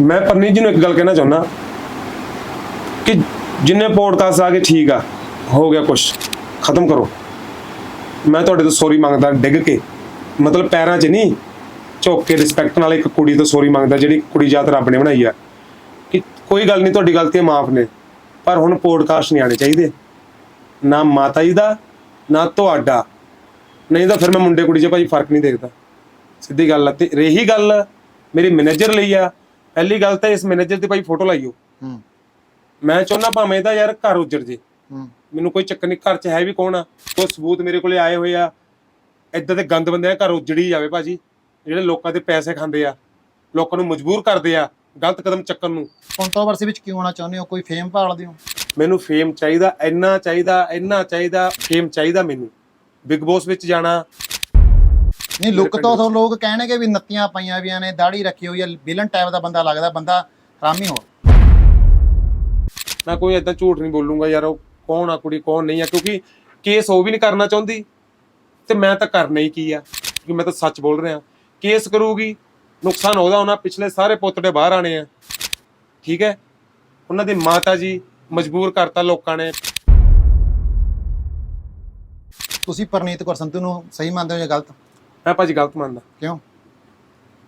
ਮੈਂ ਪਰਨੀਤ ਜੀ ਨੂੰ ਇੱਕ ਗੱਲ ਕਹਿਣਾ ਚਾਹੁੰਦਾ ਕਿ ਜਿੰਨੇ ਪੋਡਕਾਸਟ ਆ ਗਏ ਠੀਕ ਆ, ਹੋ ਗਿਆ ਕੁਛ, ਖਤਮ ਕਰੋ। ਮੈਂ ਤੁਹਾਡੇ ਤੋਂ ਸੌਰੀ ਮੰਗਦਾ, ਡਿੱਗ ਕੇ। ਮਤਲਬ ਪੈਰਾਂ 'ਚ ਨਹੀਂ, ਝੁੱਕ ਕੇ ਰਿਸਪੈਕਟ ਨਾਲ ਇੱਕ ਕੁੜੀ ਤੋਂ ਸੌਰੀ ਮੰਗਦਾ, ਜਿਹੜੀ ਕੁੜੀ ਜਾਤ ਰੱਬ ਨੇ ਬਣਾਈ ਆ। ਕਿ ਕੋਈ ਗੱਲ ਨਹੀਂ, ਤੁਹਾਡੀ ਗਲਤੀਆਂ ਮਾਫ ਨੇ। ਪਰ ਹੁਣ ਪੋਡਕਾਸਟ ਨਹੀਂ ਆਣੇ ਚਾਹੀਦੇ। ਨਾ ਮਾਤਾ ਜੀ ਦਾ, ਨਾ ਤੁਹਾਡਾ। ਨਹੀਂ ਤਾਂ ਫਿਰ ਮੈਂ ਮੁੰਡੇ ਕੁੜੀ 'ਚ ਭਾਈ ਫ਼ਰਕ ਨਹੀਂ ਦੇਖਦਾ। ਸਿੱਧੀ ਗੱਲ ਆ, ਤੇ ਰਹੀ ਗੱਲ ਮੇਰੀ ਮੈਨੇਜਰ ਲਈ ਆ ਪਹਿਲੀ ਗੱਲ ਤਾਂ ਇਸ ਮੈਨੇਜਰ ਦੀ ਭਾਈ ਫੋਟੋ ਲਾਈਓ। ਹੂੰ। ਮੈਂ ਚਾਹੁੰਦਾ ਭਾਵੇਂ ਇਹਦਾ ਯਾਰ ਘਰ ਉੱਜੜ ਜੇ। ਹੂੰ। ਮੈਨੂੰ ਕੋਈ ਚੱਕਰ ਨਹੀਂ ਘਰ 'ਚ ਹੈ ਵੀ ਕੌਣ ਆ? ਕੋਈ ਸਬੂਤ ਮੇਰੇ ਕੋਲੇ ਆਏ ਹੋਏ ਆ। ਇਦਾਂ ਦੇ ਗੰਦ ਬੰਦੇ ਆ ਘਰ ਉੱਜੜੀ ਜਾਵੇ ਭਾਜੀ। ਜਿਹੜੇ ਲੋਕਾਂ ਦੇ ਪੈਸੇ ਖਾਂਦੇ ਆ ਲੋਕਾਂ ਨੂੰ ਮਜਬੂਰ ਕਰਦੇ ਆ ਗਲਤ ਕਦਮ ਚੱਕਣ ਨੂੰ। ਕੰਟਰੋਵਰਸੀ ਵਿੱਚ ਕਿਉਂ ਆਉਣਾ ਚਾਹੁੰਦੇ ਹੋ? ਕੋਈ ਫੇਮ ਭਾਲਦੇ ਹੋ? ਮੈਨੂੰ ਫੇਮ ਚਾਹੀਦਾ ਇੰਨਾ ਚਾਹੀਦਾ ਇੰਨਾ ਚਾਹੀਦਾ ਫੇਮ ਚਾਹੀਦਾ ਮੈਨੂੰ। ਬਿਗ ਬੌਸ ਵਿੱਚ ਜਾਣਾ ਨਹੀਂ ਲੁੱਕ ਤੋਂ ਤਾਂ ਲੋਕ ਕਹਿਣਗੇ ਵੀ ਨੱਤੀਆਂ ਪਾਈਆਂ ਵੀਆਂ ਨੇ ਦਾੜੀ ਰੱਖੀ ਹੋਈ ਹੈ ਵਿਲਨ ਟਾਈਪ ਦਾ ਬੰਦਾ ਲੱਗਦਾ ਬੰਦਾ ਹਰਾਮੀ ਹੋ ਮੈਂ ਕੋਈ ਏਦਾਂ ਝੂਠ ਨਹੀਂ ਬੋਲੂੰਗਾ ਯਾਰ ਉਹ ਕੌਣ ਆ ਕੁੜੀ ਕੌਣ ਨਹੀਂ ਆ ਕਿਉਂਕਿ ਕੇਸ ਉਹ ਵੀ ਨਹੀਂ ਕਰਨਾ ਚਾਹੁੰਦੀ। ਤੇ ਮੈਂ ਤਾਂ ਕਰਨਾ ਹੀ ਕੀ ਆ ਕਿਉਂਕਿ ਮੈਂ ਤਾਂ ਸੱਚ ਬੋਲ ਰਿਹਾ। ਕੇਸ ਕਰੂਗੀ ਨੁਕਸਾਨ ਉਹਦਾ ਉਹਨਾਂ ਪਿਛਲੇ ਸਾਰੇ ਪੁੱਤੜੇ ਬਾਹਰ ਆਣੇ ਆ। ਠੀਕ ਹੈ? ਉਹਨਾਂ ਦੀ ਮਾਤਾ ਜੀ ਮਜਬੂਰ ਕਰਤਾ ਲੋਕਾਂ ਨੇ। ਤੁਸੀਂ ਪਰਨੀਤ ਕੌਰ ਸੰਧੂ ਨੂੰ ਸਹੀ ਮੰਨਦੇ ਹੋ ਜਾਂ ਗਲਤ? ਮੈਂ ਭਾਜੀ ਗਲਤ ਮੰਨਦਾ। ਕਿਉਂ?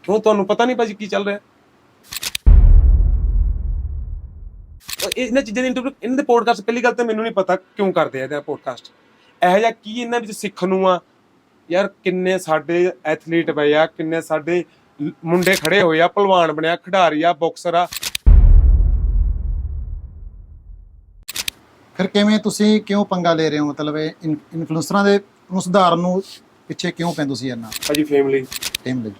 ਕਿਉਂ? ਤੁਹਾਨੂੰ ਪਤਾ ਨਹੀਂ ਭਾਜੀ ਕੀ ਚੱਲ ਰਿਹਾ। ਇਹਨਾਂ ਚੀਜ਼ਾਂ ਦੀ ਇੰਟਰਵਿਊ ਇਹਨਾਂ ਦੇ ਪੋਡਕਾਸਟ ਪਹਿਲੀ ਗੱਲ ਤਾਂ ਮੈਨੂੰ ਨਹੀਂ ਪਤਾ ਕਿਉਂ ਕਰਦੇ ਆ ਇਹਦਾ ਪੋਡਕਾਸਟ ਇਹੋ ਜਿਹਾ ਕੀ ਇਹਨਾਂ ਵਿੱਚ ਸਿੱਖਣ ਨੂੰ ਆ? ਯਾਰ ਕਿੰਨੇ ਸਾਡੇ ਐਥਲੀਟ ਪਏ ਆ ਕਿੰਨੇ ਸਾਡੇ ਮੁੰਡੇ ਖੜੇ ਹੋਏ ਆ ਪਹਿਲਵਾਨ ਬਣਿਆ ਖਿਡਾਰੀ ਆ ਬਾਕਸਰ ਆ। ਫਿਰ ਕਿਵੇਂ ਤੁਸੀਂ ਕਿਉਂ ਪੰਗਾ ਲੈ ਰਹੇ ਹੋ? ਮਤਲਬ ਇਹ ਇਨ- ਇਨਫਲੂਐਂਸਰਾਂ ਦੇ ਨੂੰ ਸੁਧਾਰਨ ਨੂੰ ਪਿੱਛੇ ਕਿਉਂ ਪੈਂ ਤੁਸੀਂ ਇੰਨਾ? ਭਾਜੀ ਫੈਮਿਲੀ ਟਾਈਮ ਲਈ।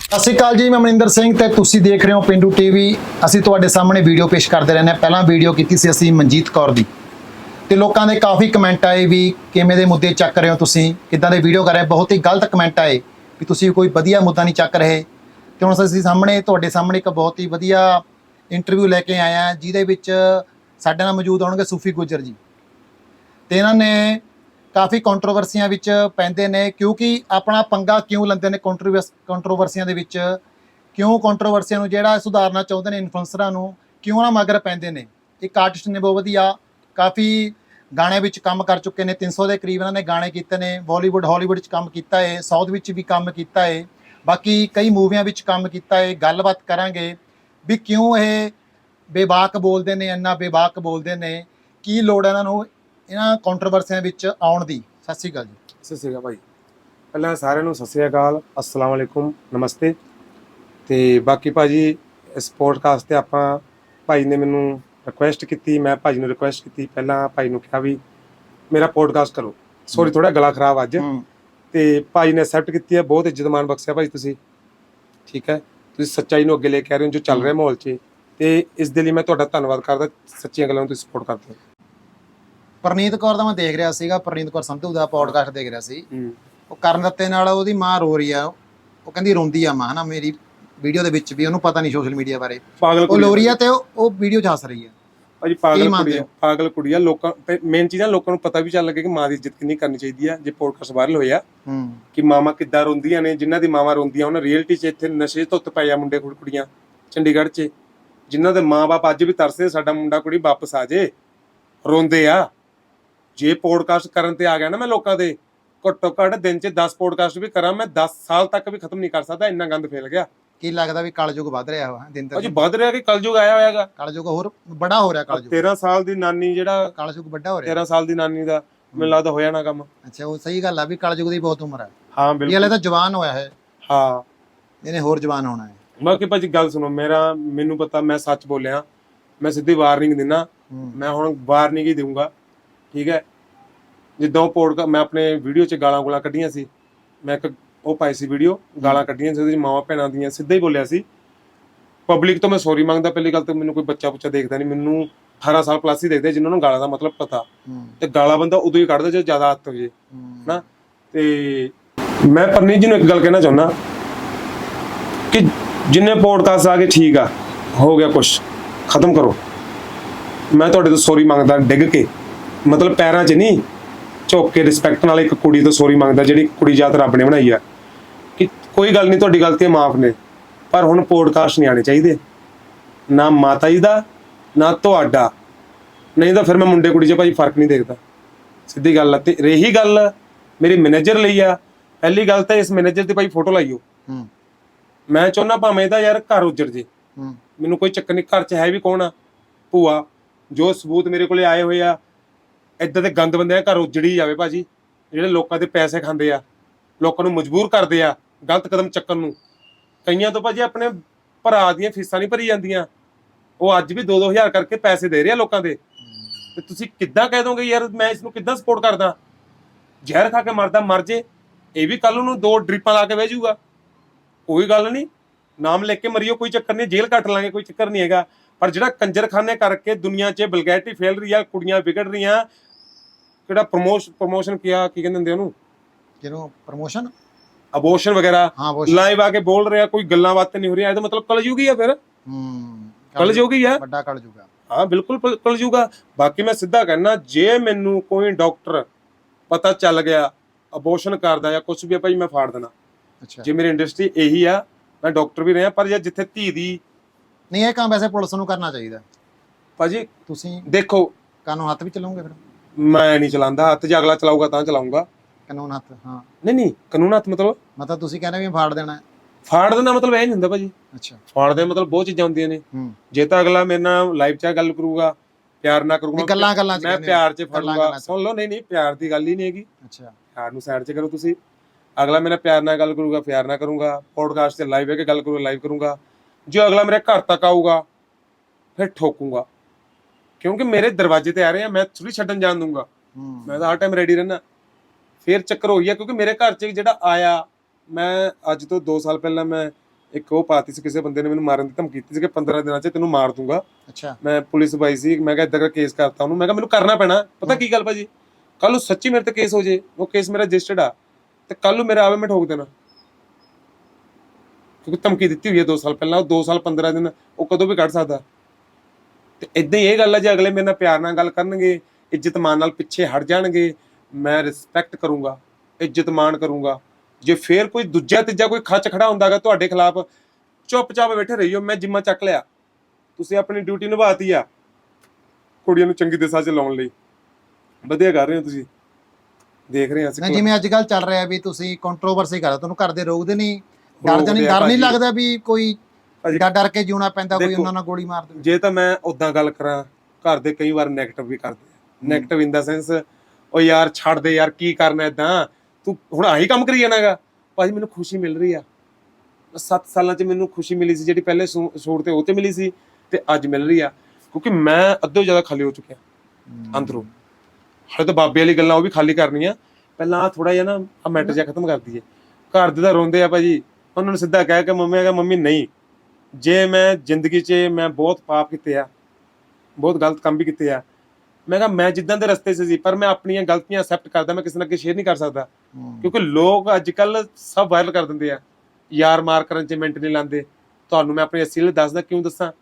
ਸਤਿ ਸ਼੍ਰੀ ਅਕਾਲ ਜੀ ਮੈਂ ਮਨਿੰਦਰ ਸਿੰਘ ਤੇ ਤੁਸੀਂ ਦੇਖ ਰਹੇ ਹੋ ਪਿੰਡੂ ਟੀਵੀ। ਅਸੀਂ ਤੁਹਾਡੇ ਸਾਹਮਣੇ ਵੀਡੀਓ ਪੇਸ਼ ਕਰਦੇ ਰਹਿੰਦੇ ਹਾਂ। ਪਹਿਲਾਂ ਵੀਡੀਓ ਕੀਤੀ ਸੀ ਅਸੀਂ ਮਨਜੀਤ ਕੌਰ ਦੀ। ਤੇ ਲੋਕਾਂ ਦੇ ਕਾਫੀ ਕਮੈਂਟ ਆਏ ਵੀ ਕਿਵੇਂ ਦੇ ਮੁੱਦੇ ਚੱਕ ਰਹੇ ਹੋ ਤੁਸੀਂ? ਕਿੱਦਾਂ ਦੇ ਵੀਡੀਓ ਕਰ ਰਹੇ ਹੋ? ਬਹੁਤ ਹੀ ਗਲਤ ਕਮੈਂਟ ਆਏ ਵੀ ਤੁਸੀਂ ਕੋਈ ਵਧੀਆ ਮੁੱਦਾ ਨਹੀਂ ਚੱਕ ਰਹੇ। ਤੇ ਹੁਣ ਅਸੀਂ ਸਾਹਮਣੇ ਤੁਹਾਡੇ ਸਾਹਮਣੇ ਇੱਕ ਬਹੁਤ ਹੀ ਵਧੀਆ ਇੰਟਰਵਿਊ ਲੈ ਕੇ ਆਇਆ, ਜਿਹਦੇ ਵਿੱਚ ਸਾਡੇ ਨਾਲ ਮੌਜੂਦ ਹੋਣਗੇ ਸੂਫੀ ਗੁਜਰ ਜੀ। ਤੇ ਇਹਨਾਂ ਨੇ ਕਾਫੀ ਕੰਟਰੋਵਰਸੀਆਂ ਵਿੱਚ ਪੈਂਦੇ ਨੇ, ਕਿਉਂਕਿ ਆਪਣਾ ਪੰਗਾ ਕਿਉਂ ਲੈਂਦੇ ਨੇ ਕੰਟਰੋਵਰਸੀਆਂ ਦੇ ਵਿੱਚ? ਕਿਉਂ ਕੰਟਰੋਵਰਸੀਆਂ ਨੂੰ ਜਿਹੜਾ ਸੁਧਾਰਨਾ ਚਾਹੁੰਦੇ ਨੇ ਇਨਫਲੂਐਂਸਰਾਂ ਨੂੰ, ਕਿਉਂ ਨਾ ਮਗਰ ਪੈਂਦੇ ਨੇ? ਇੱਕ ਆਰਟਿਸਟ ਨੇ ਬਹੁਤ ਵਧੀਆ ਕਾਫੀ ਗਾਣੇ ਵਿੱਚ ਕੰਮ ਕਰ ਚੁੱਕੇ ਨੇ 300 ਦੇ ਕਰੀਬ ਇਹਨਾਂ ਨੇ ਗਾਣੇ ਕੀਤੇ ਨੇ ਬਾਲੀਵੁੱਡ ਹਾਲੀਵੁੱਡ 'ਚ ਕੰਮ ਕੀਤਾ ਹੈ ਸਾਊਥ ਵਿੱਚ ਵੀ ਕੰਮ ਕੀਤਾ ਹੈ ਬਾਕੀ ਕਈ ਮੂਵੀਆਂ ਵਿੱਚ ਕੰਮ ਕੀਤਾ ਹੈ ਗੱਲਬਾਤ ਕਰਾਂਗੇ। ਵੀ ਕਿਉਂ ਇਹ ਬੇਬਾਕ ਬੋਲਦੇ ਨੇ ਇੰਨਾ ਬੇਬਾਕ ਬੋਲਦੇ ਨੇ ਕੀ ਲੋੜ ਹੈ ਇਹਨਾਂ ਨੂੰ ਇਹਨਾਂ ਕੰਟਰੋਵਰਸੀਆਂ ਵਿੱਚ ਆਉਣ ਦੀ? ਸਤਿ ਸ਼੍ਰੀ ਅਕਾਲ ਜੀ। ਸਤਿ ਸ਼੍ਰੀ ਅਕਾਲ ਭਾਈ। ਪਹਿਲਾਂ ਸਾਰਿਆਂ ਨੂੰ ਸਤਿ ਸ਼੍ਰੀ ਅਕਾਲ ਅਸਲਾਮ ਵਾਲੇਕੁਮ ਨਮਸਤੇ। ਤੇ ਬਾਕੀ ਭਾਜੀ ਇਸ ਪੋਡਕਾਸਟ ਤੇ ਆਪਾਂ ਭਾਈ ਨੇ ਮੈਨੂੰ ਰਿਕੁਐਸਟ ਕੀਤੀ ਮੈਂ ਭਾਜੀ ਨੂੰ ਰਿਕੁਐਸਟ ਕੀਤੀ ਪਹਿਲਾਂ ਭਾਈ ਨੂੰ ਕਿਹਾ ਵੀ ਮੇਰਾ ਪੋਡਕਾਸਟ ਕਰੋ। ਸੌਰੀ ਥੋੜਾ ਗਲਾ ਖਰਾਬ ਅੱਜ। ਤੇ ਭਾਈ ਨੇ ਐਕਸੈਪਟ ਕੀਤੀ ਹੈ ਬਹੁਤ ਇੱਜ਼ਤ ਮਾਣ ਬਖਸ਼ਿਆ ਭਾਈ ਤੁਸੀਂ। ਠੀਕ ਹੈ? ਤੁਸੀਂ ਸੱਚਾਈ ਨੂੰ ਅੱਗੇ ਲੈ ਕੇ ਆ ਰਹੇ ਹੋ ਜੋ ਚੱਲ ਰਿਹਾ ਮਾਹੌਲ 'ਚ ਤੇ ਇਸ ਦੇ ਲਈ ਮੈਂ ਤੁਹਾਡਾ ਧੰਨਵਾਦ ਕਰਦਾ ਸੱਚੀਆਂ ਗੱਲਾਂ ਨੂੰ ਤੁਸੀਂ ਸਪੋਰਟ ਕਰਦੇ ਪਰਨੀਤ ਕੌਰ ਦਾ ਮੈਂ ਦੇਖ ਰਿਹਾ ਸੀਗਾ ਪਰਨੀਤ ਕੌਰ ਸੰਧੂ ਦਾ ਪੋਡਕਾਸਟ ਦੇਖ ਰਿਹਾ ਸੀ। ਹੋ ਉਹ ਕਰਨ ਦਿੱਤੇ ਨਾਲ ਉਹਦੀ ਮਾਂ ਰੋ ਰਹੀ ਆ ਉਹ ਕਹਿੰਦੀ ਰੋਂਦੀ ਆ ਮਾਂ ਹਨਾ ਮੇਰੀ ਵੀਡੀਓ ਦੇ ਵਿੱਚ ਵੀ ਉਹਨੂੰ ਪਤਾ ਨਹੀਂ ਸੋਸ਼ਲ ਮੀਡੀਆ ਬਾਰੇ। ਪਾਗਲ ਉਹ ਕੁੜੀ ਰੋ ਰਹੀ ਆ ਤੇ ਉਹ ਉਹ ਵੀਡੀਓ 'ਚ ਹੱਸ ਰਹੀ ਆ। ਭਾਜੀ ਪਾਗਲ ਕੁੜੀ? ਪਾਗਲ ਕੁੜੀ ਆ ਲੋਕਾਂ ਮੇਨ ਚੀਜ਼ਾਂ ਲੋਕਾਂ ਨੂੰ ਪਤਾ ਵੀ ਚੱਲ ਲੱਗੇ ਕਿ ਮਾਂ ਦੀ ਇੱਜ਼ਤ ਕਿੰਨੀ ਕਰਨੀ ਚਾਹੀਦੀ ਆ ਜੇ ਪੋਡਕਾਸਟ ਵਾਇਰਲ ਹੋਇਆ ਹੂੰ। ਕਿ ਮਾਵਾਂ ਕਿੱਦਾਂ ਰੋਂਦੀਆਂ ਨੇ ਜਿਨ੍ਹਾਂ ਦੀ ਮਾਵਾਂ ਰੋਂਦੀਆਂ ਉਹਨਾਂ ਰਿਐਲਿਟੀ 'ਚ ਇੱਥੇ ਨਸ਼ੇ ਧੁੱਤ ਪਏ ਆ ਮੁੰਡੇ ਕੁੜ- ਕੁੜੀਆਂ ਚੰਡੀਗੜ੍ਹ 'ਚ ਜਿਨ੍ਹਾਂ ਦੇ ਮਾਪੇ ਅੱਜ ਵੀ ਤਰਸਦੇ ਸਾਡਾ ਮੁੰਡਾ ਕੁੜੀ ਵਾਪਸ ਆ ਜੇ ਰੋਂਦੇ ਆ। ਜੇ ਪੋਡਕਾਸਟ ਕਰਨ ਤੇ ਆ ਗਿਆ ਨਾ ਮੈਂ ਲੋਕਾਂ ਦੇ ਘੱਟੋ ਘੱਟ ਦਿਨ 'ਚ 10 ਪੋਡਕਾਸਟ ਵੀ ਕਰਾਂ ਮੈਂ 10 ਸਾਲ ਤੱਕ ਵੀ ਖਤਮ ਨਹੀਂ ਕਰ ਸਕਦਾ ਇੰਨਾ ਗੰਦ ਫੈਲ ਗਿਆ। ਕੀ ਲੱਗਦਾ ਵੀ ਕਲਯੁਗ ਵੱਧ ਰਿਹਾ ਵਾ ਦਿਨ ਅਜੀ ਤੱਕ ਵੱਧ ਰਿਹਾ ਕਿ ਕਲਯੁਗ ਆਇਆ ਹੋਇਆਗਾ ਕਲਯੁਗ ਹੋਰ ਵੱਡਾ ਹੋ ਰਿਹਾ ਕਲਯੁਗ। 13 ਸਾਲ ਦੀ ਨਾਨੀ ਜਿਹੜਾ ਕਲਯੁਗ ਵੱਡਾ ਹੋ ਰਿਹਾ। 13 ਸਾਲ ਦੀ ਨਾਨੀ ਦਾ ਮੈਨੂੰ ਲੱਗਦਾ ਹੋਇਆ ਨਾ ਕੰਮ। ਅੱਛਾ ਉਹ ਸਹੀ ਗੱਲ ਆ ਵੀ ਕਲਯੁਗ ਦੀ ਬਹੁਤ ਉਮਰ ਹੈ ਹਾਂ ਇਹ ਬਿਲਕੁਲ ਹਲੇ ਤਾਂ ਜਵਾਨ ਹੋਇਆ ਹੈ ਹਾਂ। ਇਹਨੇ ਹੋਰ ਜਵਾਨ ਹੋਣਾ ਹੈ। ਬਾਕੀ ਭਾਜੀ ਗੱਲ ਸੁਣੋ ਮੇਰਾ ਮੈਨੂੰ ਪਤਾ ਮੈਂ ਸੱਚ ਬੋਲਿਆ ਮੈਂ ਸਿੱਧੀ ਵਾਰਨਿੰਗ ਦਿੰਦਾ ਹੂੰ। ਮੈਂ ਹੁਣ ਵਾਰਨਿੰਗ ਹੀ ਦੇਵਾਂਗਾ ਠੀਕ ਹੈ? ਜਿੱਦਾਂ ਪੋਡਕਾ ਮੈਂ ਆਪਣੇ ਵੀਡੀਓ 'ਚ ਗਾਲਾਂ ਗੁਲਾਂ ਕੱਢੀਆਂ ਸੀ ਮੈਂ ਇੱਕ ਉਹ ਪਾਈ ਸੀ ਵੀਡੀਓ ਗਾਲਾਂ ਕੱਢੀਆਂ ਸੀ ਉਹਦੇ ਮਾਵਾਂ ਭੈਣਾਂ ਦੀਆਂ ਸਿੱਧਾ ਹੀ ਬੋਲਿਆ ਸੀ। ਪਬਲਿਕ ਤੋਂ ਮੈਂ ਸੌਰੀ ਮੰਗਦਾ ਪਹਿਲੀ ਗੱਲ ਤਾਂ ਮੈਨੂੰ ਕੋਈ ਬੱਚਾ ਬੁੱਚਾ ਦੇਖਦਾ ਨਹੀਂ ਮੈਨੂੰ 18 ਸਾਲ ਪਲੱਸ ਹੀ ਦੇਖਦੇ ਜਿਨ੍ਹਾਂ ਨੂੰ ਗਾਲਾਂ ਦਾ ਮਤਲਬ ਪਤਾ। ਤੇ ਗਾਲਾਂ ਬੰਦਾ ਉਦੋਂ ਹੀ ਕੱਢਦਾ ਜਦੋਂ ਜ਼ਿਆਦਾ ਆਦਤ ਹੋ ਜੇ ਹੂੰ। ਨਾ ਤੇ ਮੈਂ ਪਰਨੀਤ ਜੀ ਨੂੰ ਇੱਕ ਗੱਲ ਕਹਿਣਾ ਚਾਹੁੰਦਾ ਕਿ ਜਿੰਨੇ ਪੋਡਕਾਸਟ ਆ ਗਏ ਠੀਕ ਆ ਹੋ ਗਿਆ ਕੁਛ ਖਤਮ ਕਰੋ। ਮੈਂ ਤੁਹਾਡੇ ਤੋਂ ਸੌਰੀ ਮੰਗਦਾ ਡਿੱਗ ਕੇ। ਮਤਲਬ ਪੈਰਾਂ 'ਚ ਨਹੀਂ ਝੁੱਕ ਕੇ ਰਿਸਪੈਕਟ ਨਾਲ ਇੱਕ ਕੁੜੀ ਤੋਂ ਸੌਰੀ ਮੰਗਦਾ ਜਿਹੜੀ ਕੁੜੀ ਜਾਤ ਰੱਬ ਨੇ ਬਣਾਈ ਆ। ਕੋਈ ਗੱਲ ਨਹੀਂ ਤੁਹਾਡੀ ਗਲਤੀਆਂ ਮਾਫ ਨੇ। ਪਰ ਹੁਣ ਪੋਡਕਾਸਟ ਨਹੀਂ ਆਣੇ ਚਾਹੀਦੇ। ਨਾ ਮਾਤਾ ਜੀ ਦਾ ਨਾ ਤੁਹਾਡਾ। ਨਹੀਂ ਤਾਂ ਫਿਰ ਮੈਂ ਮੁੰਡੇ ਕੁੜੀ 'ਚ ਭਾਜੀ ਫ਼ਰਕ ਨਹੀਂ ਦੇਖਦਾ। ਸਿੱਧੀ ਗੱਲ ਆ ਤੇ ਰਹੀ ਗੱਲ ਮੇਰੇ ਮੈਨੇਜਰ ਲਈ ਆ। ਪਹਿਲੀ ਗੱਲ ਤਾਂ ਇਸ ਮੈਨੇਜਰ ਦੀ ਭਾਈ ਫੋਟੋ ਲਾਈਓ। ਹੂੰ। ਮੈਂ ਚਾਹੁੰਦਾ ਭਾਵੇਂ ਇਹਦਾ ਯਾਰ ਘਰ ਉੱਜੜ ਜੇ। ਹੂੰ। ਮੈਨੂੰ ਕੋਈ ਚੱਕਰ ਨਹੀਂ ਘਰ 'ਚ ਹੈ ਵੀ ਕੌਣ ਆ? ਭੂਆ ਜੋ ਸਬੂਤ ਮੇਰੇ ਕੋਲੇ ਆਏ ਹੋਏ ਆ ਇਦਾਂ ਦੇ ਗੰਦ ਬੰਦੇ ਆ ਘਰ ਉੱਜੜੀ ਜਾਵੇ ਭਾਜੀ। ਜਿਹੜੇ ਲੋਕਾਂ ਦੇ ਪੈਸੇ ਖਾਂਦੇ ਆ ਲੋਕਾਂ ਨੂੰ ਮਜਬੂਰ ਕਰਦੇ ਆ। ਗਲਤ ਕਦਮ ਚੱਕਣ ਨੂੰ। ਕਈਆਂ ਤੋਂ ਭਾਜੀ ਆਪਣੇ ਭਰਾ ਦੀਆਂ ਫੀਸਾਂ ਨਹੀਂ ਭਰੀ ਜਾਂਦੀਆਂ। ਉਹ ਅੱਜ ਵੀ 2-2000 ਕਰਕੇ ਪੈਸੇ ਦੇ ਰਹੇ ਆ ਲੋਕਾਂ ਦੇ। ਤੇ ਤੁਸੀਂ ਕਿੱਦਾਂ ਕਹਿ ਦੋਗੇ ਯਾਰ, ਮੈਂ ਇਸ ਨੂੰ ਕਿੱਦਾਂ ਸਪੋਰਟ ਕਰਦਾ? ਜ਼ਹਿਰ ਖਾ ਕੇ ਮਰਦਾ, ਮਰ ਜੇ। ਇਹ ਵੀ ਕੱਲ ਨੂੰ ਦੋ ਡ੍ਰਿਪਾਂ ਲਾ ਕੇ ਬਹਿ ਜਾਊਗਾ। ਕੋਈ ਗੱਲ ਨਹੀਂ। ਨਾਮ ਲੈ ਕੇ ਮਰੀਓ, ਕੋਈ ਚੱਕਰ ਨਹੀਂ। ਜੇਲ੍ਹ ਕੱਟ ਲਾਂਗੇ, ਕੋਈ ਚੱਕਰ ਨਹੀਂ ਹੈਗਾ। ਪਰ ਜਿਹੜਾ ਕੰਜਰਖਾਨੇ ਕਰਕੇ ਦੁਨੀਆ 'ਚ ਬਲਗੈਟੀ ਫੈਲ ਰਹੀ ਆ, ਕੁੜੀਆਂ ਵਿਗੜ ਰਹੀਆਂ, ਕਿਹੜਾ ਪ੍ਰਮੋਸ਼ਨ ਪ੍ਰਮੋਸ਼ਨ ਕੀਆ, ਕੀ ਕਹਿੰਦੇ ਹੁੰਦੇ ਉਹਨੂੰ? ਕਿਹਨੂੰ? ਪ੍ਰਮੋਸ਼ਨ ਅਬੋਰਸ਼ਨ ਵਗੈਰਾ ਹਾਂ ਲਾਈਵ ਆ ਕੇ ਬੋਲ ਰਿਹਾ ਕੋਈ ਗੱਲਾਂ ਬਾਤਾਂ ਨਹੀਂ ਹੋ ਰਹੀਆਂ ਇਹਦਾ ਮਤਲਬ ਕਲਯੁਗੀ ਆ ਫਿਰ। ਹੂੰ ਕਲਯੁਗੀ ਆ। ਵੱਡਾ ਕਲ ਜੂਗਾ ਹਾਂ ਬਿਲਕੁਲ ਕਲ- ਕਲਯੁਗਾ ਬਾਕੀ ਮੈਂ ਸਿੱਧਾ ਕਹਿਣਾ ਜੇ ਮੈਨੂੰ ਕੋਈ ਡਾਕਟਰ ਪਤਾ ਚੱਲ ਗਿਆ ਅਬੋਰਸ਼ਨ ਕਰਦਾ ਜਾਂ ਕੁਝ ਵੀ ਆ ਭਾਈ ਮੈਂ ਫਾੜ ਦੇਣਾ। ਅੱਛਾ। ਜੇ ਮੇਰੀ ਇੰਡਸਟਰੀ ਇਹੀ ਆ ਮੈਂ ਡਾਕਟਰ ਵੀ ਰਿਹਾ ਪਰ ਜੇ ਜਿੱਥੇ ਧੀ ਦੀ ਨਹੀਂ ਇਹ ਕੰਮ ਵੈਸੇ ਪੁਲਿਸ ਨੂੰ ਕਰਨਾ ਚਾਹੀਦਾ। ਭਾਜੀ ਤੁਸੀਂ ਦੇਖੋ। ਕਾਨੂੰਨ ਹੱਥ ਵੀ ਚਲਾਉਂਗੇ ਫਿਰ? ਮੈਂ ਨਹੀਂ ਚਲਾਉਂਦਾ ਹੱਥ ਜੇ ਅਗਲਾ ਚਲਾਊਗਾ ਤਾਂ ਚਲਾਉਂਗਾ ਕਾਨੂੰਨ ਹੱਥ ਹਾਂ। ਨਹੀਂ ਨਹੀਂ ਕਾਨੂੰਨ ਹੱਥ ਮਤਲਬ? ਮਤਲਬ ਤੁਸੀਂ ਕਹਿੰਦੇ ਵੀ ਫਾੜ ਦੇਣਾ। ਹੈ। ਫਾੜ ਦੇਣਾ ਮਤਲਬ ਇਹ ਨਹੀਂ ਹੁੰਦਾ ਭਾਜੀ। ਅੱਛਾ। ਫਾੜ ਦੇ ਮਤਲਬ ਬਹੁਤ ਚੀਜ਼ਾਂ ਹੁੰਦੀਆਂ ਨੇ। ਹੂੰ। ਜੇ ਤਾਂ ਅਗਲਾ ਮੇਰੇ ਨਾਲ ਲਾਈਵ 'ਚ ਗੱਲ ਕਰੂਗਾ ਪਿਆਰ ਨਾ ਕਰੂਗਾ। ਨਹੀਂ, ਗੱਲਾਂ- ਗੱਲਾਂ 'ਚ ਮੈਂ ਕਹਿੰਦੇ ਪਿਆਰ 'ਚ ਗੱਲਾਂ- ਫੜੂਗਾ। ਗੱਲਾਂ 'ਚ। ਸੁਣ ਲਓ ਨਹੀਂ ਨਹੀਂ ਪਿਆਰ ਦੀ ਗੱਲ ਹੀ ਨਹੀਂ ਹੈਗੀ। ਅੱਛਾ। ਪਿਆਰ ਨੂੰ ਸਾਈਡ 'ਚ ਕਰੋ ਤੁਸੀਂ। ਅਗਲਾ ਮੇਰਾ ਪਿਆਰ ਨਾਲ ਗੱਲ ਕਰੂਗਾ ਪਿਆਰ ਨਾਲ ਕਰੂੰਗਾ। ਪੋਡਕਾਸਟ ਤੇ ਲਾਈਵ ਹੈ ਕਿ ਗੱਲ ਕਰੂਗਾ ਲਾਈਵ ਕਰੂੰਗਾ। ਜੇ ਅਗਲਾ ਮੇਰੇ ਘਰ ਤੱਕ ਆਊਗਾ ਫਿਰ ਠੋਕੂੰਗਾ। ਕਿਉਂਕਿ ਮੇਰੇ ਦਰਵਾਜ਼ੇ ਤੇ ਆ ਰਹੇ ਆ ਮੈਂ ਥੋੜੀ ਛੱਡਣ ਜਾਣ ਦੂੰਗਾ ਹੂੰ। ਮੈਂ ਤਾਂ ਹਰ ਟਾਈਮ ਰੈਡੀ ਰਹਿਣਾ ਫਿਰ ਚੱਕਰ ਹੋਈ ਆ ਕਿਉਂਕਿ ਮੇਰੇ ਘਰ 'ਚ ਜਿਹੜਾ ਆਇਆ ਮੈਂ ਅੱਜ ਤੋਂ 2 ਸਾਲ ਪਹਿਲਾਂ ਮੈਂ ਇੱਕ ਉਹ ਪਾਤੀ ਸੀ ਕਿਸੇ ਬੰਦੇ ਨੇ ਮੈਨੂੰ ਮਾਰਨ ਦੀ ਧਮਕੀ ਦਿੱਤੀ ਸੀ ਕਿ 15 ਦਿਨਾਂ 'ਚ ਤੈਨੂੰ ਮਾਰ ਦੂੰਗਾ। ਅੱਛਾ। ਮੈਂ ਪੁਲਿਸ ਬਾਈ ਸੀ ਮੈਂ ਕਿਹਾ ਇਦਾਂ ਕੇਸ ਕਰਤਾ ਉਹਨੂੰ ਮੈਂ ਕਿਹਾ ਮੈਨੂੰ ਕਰਨਾ ਪੈਣਾ ਪਤਾ ਕੀ ਗੱਲ ਭਾਜੀ? ਕੱਲ ਨੂੰ ਸੱਚੀ ਮੇਰੇ ਤੇ ਕੇਸ ਹੋ ਜੇ ਉਹ ਕੇਸ ਮੇਰਾ ਰਜਿਸਟਰਡ ਆ ਤੇ ਕੱਲ ਨੂੰ ਮੇਰਾ ਆਵੇ ਮੈਂ ਠੋਕ ਦੇਣਾ। ਕਿਉਂਕਿ ਧਮਕੀ ਦਿੱਤੀ ਹੋਈ ਹੈ 2 ਸਾਲ ਪਹਿਲਾਂ ਉਹ 2 ਸਾਲ 15 ਦਿਨ ਉਹ ਕਦੋਂ ਵੀ ਕੱਢ ਸਕਦਾ। ਤੇ ਇਦਾਂ ਹੀ ਇਹ ਗੱਲ ਹੈ ਜੇ ਅਗਲੇ ਮੇਰੇ ਨਾਲ ਪਿਆਰ ਨਾਲ ਗੱਲ ਕਰਨਗੇ ਇੱਜ਼ਤ ਮਾਨ ਨਾਲ ਪਿੱਛੇ ਹਟ ਜਾਣਗੇ ਮੈਂ ਰਿਸਪੈਕਟ ਕਰੂੰਗਾ ਇੱਜ਼ਤ ਮਾਨ ਕਰੂੰਗਾ। ਜੇ ਫੇਰ ਕੋਈ ਦੂਜਾ ਤੀਜਾ ਕੋਈ ਖੱਚ ਖੜਾ ਹੁੰਦਾਗਾ ਤੁਹਾਡੇ ਖਿਲਾਫ ਚੁੱਪਚਾਪ ਬੈਠੇ ਰਹੀਓ ਮੈਂ ਜਿੰਮਾ ਚੱਕ ਲਿਆ। ਤੁਸੀਂ ਆਪਣੀ ਡਿਊਟੀ ਨਿਭਾਤੀ ਆ ਕੁੜੀਆਂ ਨੂੰ ਚੰਗੀ ਦਿਸ਼ਾ 'ਚ ਲਾਉਣ ਲਈ। ਵਧੀਆ ਕਰ ਰਹੇ ਹੋ ਤੁਸੀਂ। ਦੇਖ ਰਹੇ ਹਾਂ ਅਸੀਂ ਜਿਵੇਂ ਅੱਜ ਕੱਲ ਚੱਲ ਰਿਹਾ ਵੀ ਤੁਸੀਂ ਕੰਟਰੋਵਰਸੀ ਕਰਦੇ ਹੋ, ਤੁਹਾਨੂੰ ਘਰ ਦੇ ਰੋਕਦੇ ਨਹੀਂ ਡਰ ਰੋਕਦੇ ਜਾਨੀ ਆ ਡਰ ਨਹੀਂ ਭਾਜੀ। ਲੱਗਦਾ ਵੀ ਕੋਈ ਭਾਜੀ, ਡਰ ਡਰ ਕੇ ਜਿਉਣਾ ਪੈਂਦਾ ਕੋਈ ਦੇਖੋ, ਉਹਨਾਂ ਨਾਲ ਗੋਲੀ ਮਾਰ ਦੇਵੇ। ਜੇ ਤਾਂ ਮੈਂ ਉਦਾਂ ਗੱਲ ਕਰਾਂ ਘਰ ਦੇ ਕਈ ਵਾਰ 네ਗੇਟਿਵ ਵੀ ਕਰਦੇ 네ਗੇਟਿਵ ਇਨ ਦਾ ਸੈਂਸ ਉਹ ਯਾਰ ਛੱਡ ਦੇ ਯਾਰ ਕੀ ਕਰਨਾ ਇਦਾਂ ਤੂੰ ਹੁਣ ਆਹੀ ਕੰਮ ਕਰੀ ਜਾਣਾਗਾ ਭਾਜੀ ਮੈਨੂੰ ਖੁਸ਼ੀ ਮਿਲ ਰਹੀ ਆ। 7 ਸਾਲਾਂ 'ਚ ਮੈਨੂੰ ਖੁਸ਼ੀ ਮਿਲੀ ਸੀ ਜਿਹੜੀ ਪਹਿਲੇ ਸ਼ੂਟ ਤੇ ਉਹ ਤੇ ਮਿਲੀ ਸੀ ਤੇ ਅੱਜ ਮਿਲ ਰਹੀ ਆ। ਕਿਉਂਕਿ ਮੈਂ ਅੱਧੋ ਜ਼ਿਆਦਾ ਖਾਲੀ ਹੋ ਚੁੱਕਿਆ ਅੰਦਰੋਂ। ਹਲੇ ਤਾਂ ਬਾਬੇ ਵਾਲੀ ਗੱਲਾਂ ਉਹ ਵੀ ਖਾਲੀ ਕਰਨੀਆਂ। ਪਹਿਲਾਂ ਆ ਥੋੜਾ ਜਿਹਾ ਨਾ ਆ ਮੈਟਰ ਜਿਹਾ ਖਤਮ ਕਰ ਦਈਏ। ਘਰ ਦੇ ਤਾਂ ਰੋਂਦੇ ਆ ਭਾਜੀ। ਉਹਨਾਂ ਨੂੰ ਸਿੱਧਾ ਕਹਿ ਕੇ ਮੰਮੀ ਕਹੇ ਮੰਮੀ ਨਹੀਂ। ਜੇ ਮੈਂ ਜ਼ਿੰਦਗੀ 'ਚ ਮੈਂ ਬਹੁਤ ਪਾਪ ਕੀਤੇ ਆ ਬਹੁਤ ਗਲਤ ਕੰਮ ਵੀ ਕੀਤੇ ਆ ਮੈਂ ਕਿਹਾ ਮੈਂ ਜਿੱਦਾਂ ਦੇ ਰਸਤੇ 'ਚ ਸੀ ਪਰ ਮੈਂ ਆਪਣੀਆਂ ਗਲਤੀਆਂ ਐਕਸੈਪਟ ਕਰਦਾ ਮੈਂ ਕਿਸੇ ਨਾਲ ਅੱਗੇ ਸ਼ੇਅਰ ਨਹੀਂ ਕਰ ਸਕਦਾ। ਕਿਉਂਕਿ ਲੋਕ ਅੱਜ ਕੱਲ ਸਭ ਵਾਇਰਲ ਕਰ ਦਿੰਦੇ ਆ। ਯਾਰ ਮਾਰ ਕਰਨ 'ਚ ਮਿੰਟ ਨਹੀਂ ਲਾਉਂਦੇ। ਤੁਹਾਨੂੰ ਮੈਂ ਆਪਣੀ ਅਸਲੀਅਤ ਦੱਸਦਾ ਕਿਉਂ ਦੱਸਾਂ?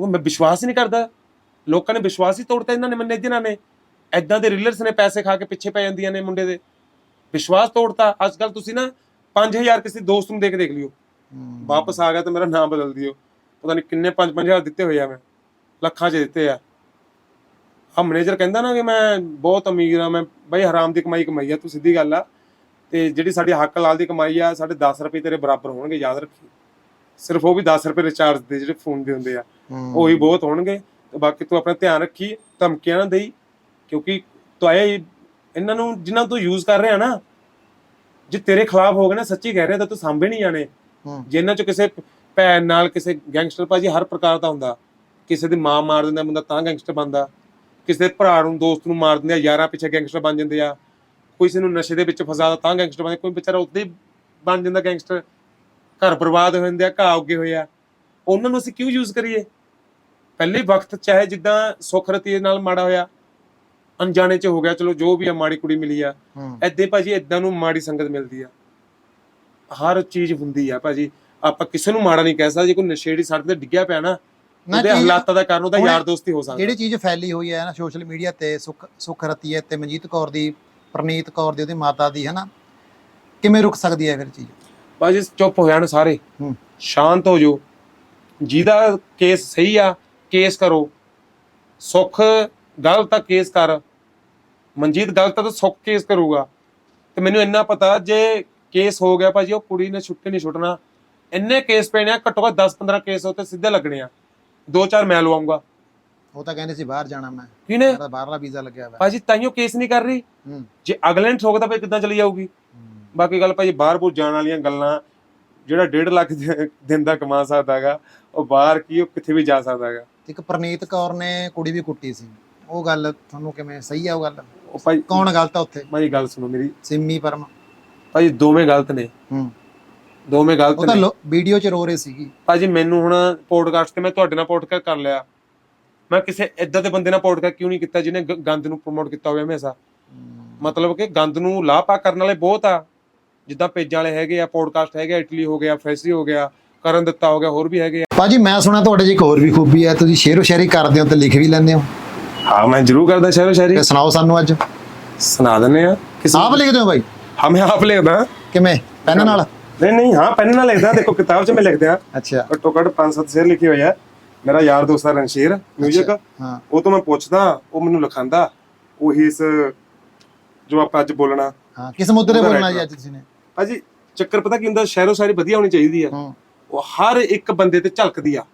ਉਹ ਮੈਂ ਵਿਸ਼ਵਾਸ ਹੀ ਨਹੀਂ ਕਰਦਾ। ਲੋਕਾਂ ਨੇ ਵਿਸ਼ਵਾਸ ਹੀ ਤੋੜਤਾ ਇਹਨਾਂ ਨੇ ਮੈਨੇਜਰਾਂ ਨੇ। ਐਦਾਂ ਦੇ ਰੀਲਰਸ ਨੇ ਪੈਸੇ ਖਾ ਕੇ ਪਿੱਛੇ ਪੈ ਜਾਂਦੀਆਂ ਨੇ ਮੁੰਡੇ ਦੇ। ਵਿਸ਼ਵਾਸ ਤੋੜਤਾ। ਅੱਜ ਕੱਲ ਤੁਸੀਂ ਨਾ 5000 ਕਿਸੇ ਦੋਸਤ ਨੂੰ ਦੇ ਕੇ ਦੇਖ ਲਿਓ। ਵਾਪਸ ਆ ਗਿਆ ਤਾਂ ਮੇਰਾ ਨਾਮ ਬਦਲ ਦਿਓ। ਪਤਾ ਨਹੀਂ ਕਿੰਨੇ 5-5000 ਦਿੱਤੇ ਹੋਏ ਆ ਮੈਂ। ਲੱਖਾਂ 'ਚ ਦਿੱਤੇ ਆ। ਆ ਮੈਨੇਜਰ ਕਹਿੰਦਾ ਨਾ ਕਿ ਮੈਂ ਬਹੁਤ ਅਮੀਰ ਆ ਮੈਂ ਬਈ ਹਰਾਮ ਦੀ ਕਮਾਈ ਕਮਾਈ ਆ ਤੂੰ ਸਿੱਧੀ ਗੱਲ ਆ। ਤੇ ਜਿਹੜੀ ਸਾਡੀ ਹੱਕ ਲਾਲ ਦੀ ਕਮਾਈ ਆ ਸਾਡੇ 10 ਰੁਪਏ ਤੇਰੇ ਬਰਾਬਰ ਹੋਣਗੇ ਯਾਦ ਰੱਖੀ। ਸਿਰਫ ਉਹ ਵੀ 10 ਰੁਪਏ ਰਿਚਾਰਜ ਦੇ ਜਿਹੜੇ ਫੋਨ ਦੇ ਹੁੰਦੇ ਆ। ਉਹੀ ਬਹੁਤ ਹੋਣਗੇ। ਤੇ ਬਾਕੀ ਤੂੰ ਆਪਣਾ ਧਿਆਨ ਰੱਖੀ ਧਮਕੀਆਂ ਨਾ ਦੇਈ ਕਿਉਂਕਿ ਤੋਏ ਇਹਨਾਂ ਨੂੰ ਜਿਨ੍ਹਾਂ ਤੋਂ ਯੂਜ਼ ਕਰ ਰਿਹਾ ਨਾ ਜੇ ਤੇਰੇ ਖਿਲਾਫ ਹੋ ਗਏ ਨਾ ਸੱਚੀ ਕਹਿ ਰਿਹਾ ਤਾਂ ਤੂੰ ਸਾਂਭੇ ਨਹੀਂ ਜਾਣੇ। ਹੂੰ। ਜਿਨ੍ਹਾਂ ਚ ਕਿਸੇ ਭੈਣ ਨਾਲ ਕਿਸੇ ਗੈਂਗਸਟਰ ਭਾਜੀ ਹਰ ਪ੍ਰਕਾਰ ਦਾ ਹੁੰਦਾ ਕਿਸੇ ਦੀ ਮਾਂ ਮਾਰ ਦਿੰਦਾ ਬੰਦਾ ਤਾਂ ਗੈਂਗਸਟਰ ਬਣਦਾ। ਕਿਸੇ ਭਰਾ ਨੂੰ ਦੋਸਤ ਨੂੰ ਮਾਰ ਦਿੰਦੇ ਆ ਯਾਰਾਂ ਪਿੱਛੇ ਗੈਂਗਸਟਰ ਬਣ ਜਾਂਦੇ ਆ। ਕਿਸੇ ਨੂੰ ਨਸ਼ੇ ਦੇ ਵਿੱਚ ਫਸਾਦਾ ਤਾਂ ਗੈਂਗਸਟਰ ਬਣਦਾ ਕੋਈ ਵਿਚਾਰਾ ਉੱਤੇ ਬਣ ਜਾਂਦਾ ਗੈਂਗਸਟਰ ਘਰ ਬਰਬਾਦ ਹੋ ਜਾਂਦੇ ਆ ਘਾਹ ਉੱਗੇ ਹੋਏ ਆ। ਉਹਨਾਂ ਨੂੰ ਅਸੀਂ ਕਿਉਂ ਯੂਜ਼ ਕਰੀਏ? ਪਹਿਲੇ ਵਕਤ ਚਾਹੇ ਜਿੱਦਾਂ ਸੁੱਖ ਰਤੀਏ ਨਾਲ ਮਾੜਾ ਹੋਇਆ ਅਣਜਾਣੇ ਚ ਹੋ ਗਿਆ ਚਲੋ ਜੋ ਵੀ ਆ ਮਾੜੀ ਕੁੜੀ ਮਿਲੀ ਆ। ਐਦੇ ਭਾਜੀ ਇਦਾਂ ਨੂੰ ਮਾੜੀ ਸੰਗਤ ਮਿਲਦੀ ਆ। ਹਰ ਚੀਜ਼ ਹੁੰਦੀ ਆ ਭਾਜੀ। ਆਪਾਂ ਕਿਸੇ ਨੂੰ ਮਾੜਾ ਨਹੀਂ ਕਹਿ ਸਕਦੇ ਜੇ ਕੋਈ ਨਸ਼ੇੜੀ ਸੜਕ ਤੇ ਡਿੱਗਿਆ ਪਿਆ ਨਾ ਉਹਦੇ ਚੀਜ਼- ਹਾਲਾਤਾਂ ਦਾ ਕਾਰਨ ਉਹਦਾ ਹੁਣ ਯਾਰ ਦੋਸਤੀ ਹੋ ਸਕਦਾ। ਜਿਹੜੀ ਚੀਜ਼ ਫੈਲੀ ਹੋਈ ਹੈ ਨਾ ਸੋਸ਼ਲ ਮੀਡੀਆ ਤੇ ਸੁਖ ਸੁਖ ਰਤੀਏ ਤੇ ਮਨਜੀਤ ਕੌਰ ਦੀ ਪ੍ਰਨੀਤ ਕੌਰ ਦੀ ਉਹਦੀ ਮਾਤਾ ਦੀ ਹਨਾ? ਕਿਵੇਂ ਰੁਕ ਸਕਦੀ ਹੈ ਫਿਰ ਚੀਜ਼? ਭਾਜੀ ਚੁੱਪ ਹੋ ਜਾਣ ਸਾਰੇ। ਹੂੰ। ਸ਼ਾਂਤ ਹੋ ਜਾਓ। ਜਿਹਦਾ ਕੇਸ ਸਹੀ ਆ ਕੇਸ ਕਰੋ। ਸੁੱਖ ਗਲਤ ਆ ਕੇਸ ਕਰ। ਮਨਜੀਤ ਗਲਤ ਆ ਤਾਂ ਸੁੱਖ ਕੇਸ ਕਰੂਗਾ। ਤੇ ਮੈਨੂੰ ਇੰਨਾ ਪਤਾ ਜੇ ਕੇਸ ਹੋ ਗਿਆ ਭਾਜੀ ਉਹ ਕੁੜੀ ਨੇ ਛੁੱਟੇ ਨਹੀਂ ਛੁੱਟਣਾ। ਇੰਨੇ ਕੇਸ ਪੈਣੇ ਆ ਘੱਟੋ ਘੱਟ 10 15 ਕੇਸ ਉੱਤੇ ਸਿੱਧੇ ਲੱਗਣੇ ਆ। ਦੋ ਚਾਰ ਮੈਂ ਲਵਾਉਂਗਾ। ਉਹ ਤਾਂ ਕਹਿੰਦੇ ਸੀ ਬਾਹਰ ਜਾਣਾ ਮੈਂ। ਕਿਹਨੇ? ਮੇਰਾ ਬਾਹਰਲਾ ਵੀਜ਼ਾ ਲੱਗਿਆ ਹੋਇਆ। ਭਾਜੀ ਤਾਈਓ ਕੇਸ ਨਹੀਂ ਕਰ ਰਹੀ। ਜੇ ਅਗਲੇ ਨੇ ਠੋਕਦਾ ਭਾਈ ਕਿੱਦਾਂ ਚਲੀ ਜਾਊਗੀ? ਬਾਕੀ ਗੱਲ ਭਾਜੀ ਬਾਹਰ ਬੂਰ ਜਾਣ ਵਾਲੀਆਂ ਗੱਲਾਂ ਜਿਹੜਾ 1.5 ਲੱਖ ਦਿਨ ਦਾ ਕਮਾ ਸਕਦਾ ਹੈਗਾ ਉਹ ਬਾਹਰ ਕੀ ਉਹ ਕਿੱਥੇ ਵੀ ਜਾ ਸਕਦਾ ਹੈਗਾ। ਇੱਕ ਪ੍ਰਨੀਤ ਕੌਰ ਨੇ ਕੁੜੀ ਵੀ ਕੁੱਟੀ ਸੀ। ਉਹ ਗੱਲ ਤੁਹਾਨੂੰ ਕਿਵੇਂ ਸਹੀ ਆ ਉਹ ਗੱਲ? ਉਹ ਭਾਈ ਕੌਣ ਗਲਤ ਆ ਉੱਥੇ? ਭਾਜੀ ਗੱਲ ਸੁਣੋ ਮੇਰੀ। ਸਿੰਮੀ ਪਰਮਾ। ਭਾਜੀ ਦੋਵੇਂ ਗਲਤ ਨੇ। ਹੂੰ। ਦੋਵੇਂ ਗਲਤ ਉਹ ਤਾਂ ਨੇ। ਵੀਡੀਓ 'ਚ ਰੋ ਰਹੀ ਸੀਗੀ। ਭਾਜੀ ਮੈਨੂੰ ਹੁਣ ਪੋਡਕਾਸਟ ਤੇ ਮੈਂ ਤੁਹਾਡੇ ਨਾਲ ਪੋਡਕਾਸਟ ਕਰ ਲਿਆ। ਮੈਂ ਕਿਸੇ ਇਦਾਂ ਦੇ ਬੰਦੇ ਨਾਲ ਪੋਡਕਾਸਟ ਕਿਉਂ ਨਹੀਂ ਕੀਤਾ ਜਿਹਨੇ ਗ- ਗੰਦ ਨੂੰ ਪ੍ਰਮੋਟ ਕੀਤਾ ਹੋਵੇ ਹਮੇਸ਼ਾ? ਮਤਲਬ ਕਿ ਗੰਦ ਨੂੰ ਲਾਪਾ ਕਰਨ ਵਾਲੇ ਬਹੁਤ ਆ। ਜਿੱਦਾਂ ਪੇਜਾਂ ਵਾਲੇ ਹੈਗੇ ਆ ਪੋਡਕਾਸਟ ਹੈਗੇ ਆ, ਇਟਲੀ ਹੋ ਗਿਆ ਫੈਸੀ ਹੋ ਗਿਆ ਕਰਨ ਦਿੱਤਾ ਹੋ ਗਿਆ ਹੋਰ ਵੀ ਹੈਗੇ ਆ। ਭਾਜੀ ਮੈਂ ਸੁਣਿਆ ਤੁਹਾਡੇ 'ਚ ਇੱਕ ਹੋਰ ਵੀ ਖੂਬੀ ਹੈ ਤੁਸੀਂ ਸ਼ੇਰੋ ਸ਼ਾਇਰੀ ਕਰਦੇ ਹੋ ਤੇ ਲਿਖ ਵੀ ਲੈਂਦੇ ਹੋ। ਹਾਂ ਮੈਂ ਜ਼ਰੂਰ ਕਰਦਾ ਸ਼ਾਇਰੋ ਸ਼ਾਇਰੀ ਤੇ ਸੁਣਾਓ ਸਾਨੂੰ ਅੱਜ। ਸੁਣਾ ਦਿੰਦੇ ਆ। ਕਿਸੇ ਆਪ ਲਿਖਦੇ ਹੋ ਬਾਈ? ਹਾਂ ਮੈਂ ਆਪ ਲਿਖਦਾ। ਕਿਵੇਂ? ਪੈਨ ਨਾਲ? ਨਹੀਂ ਨਹੀਂ ਹਾਂ ਪੈਨ ਨਾਲ ਲਿਖਦਾ ਦੇਖੋ ਕਿਤਾਬ 'ਚ ਮੈਂ ਲਿਖਦਾ ਅੱਛਾ। ਘੱਟੋ ਘੱਟ 5-7 ਸ਼ੇਰ ਲਿਖੇ ਹੋਏ ਆ। ਮੇਰਾ ਯਾਰ ਦੋਸਤ ਆ ਰਣਸ਼ੀਰ ਮਿਊਜ਼ਿਕ ਹਾਂ। ਉਹ ਤੋਂ ਮੈਂ ਪੁੱਛਦਾ ਉਹ ਮੈਨੂੰ ਲਿਖਾਉਂਦਾ। ਉਹੀ ਇਸ ਜੋ ਆਪਾਂ ਅੱਜ ਬੋਲਣਾ। ਹਾਂ ਕਿਸ ਮੁੱਦੇ ਤੇ ਬੋਲਣਾ ਜੀ। ਅੱਜ ਤੁਸੀਂ ਨੇ? ਭਾਜੀ ਚੱਕਰ ਪਤਾ ਕੀ ਹੁੰਦਾ ਸ਼ਾਇਰੋ ਸ਼ਾਇਰੀ ਵਧੀਆ ਹੋਣੀ ਚਾਹੀਦੀ ਆ। ਹੂੰ। ਉਹ ਹਰ ਇੱਕ ਬੰਦੇ ਤੇ ਝਲਕਦੀ ਆ।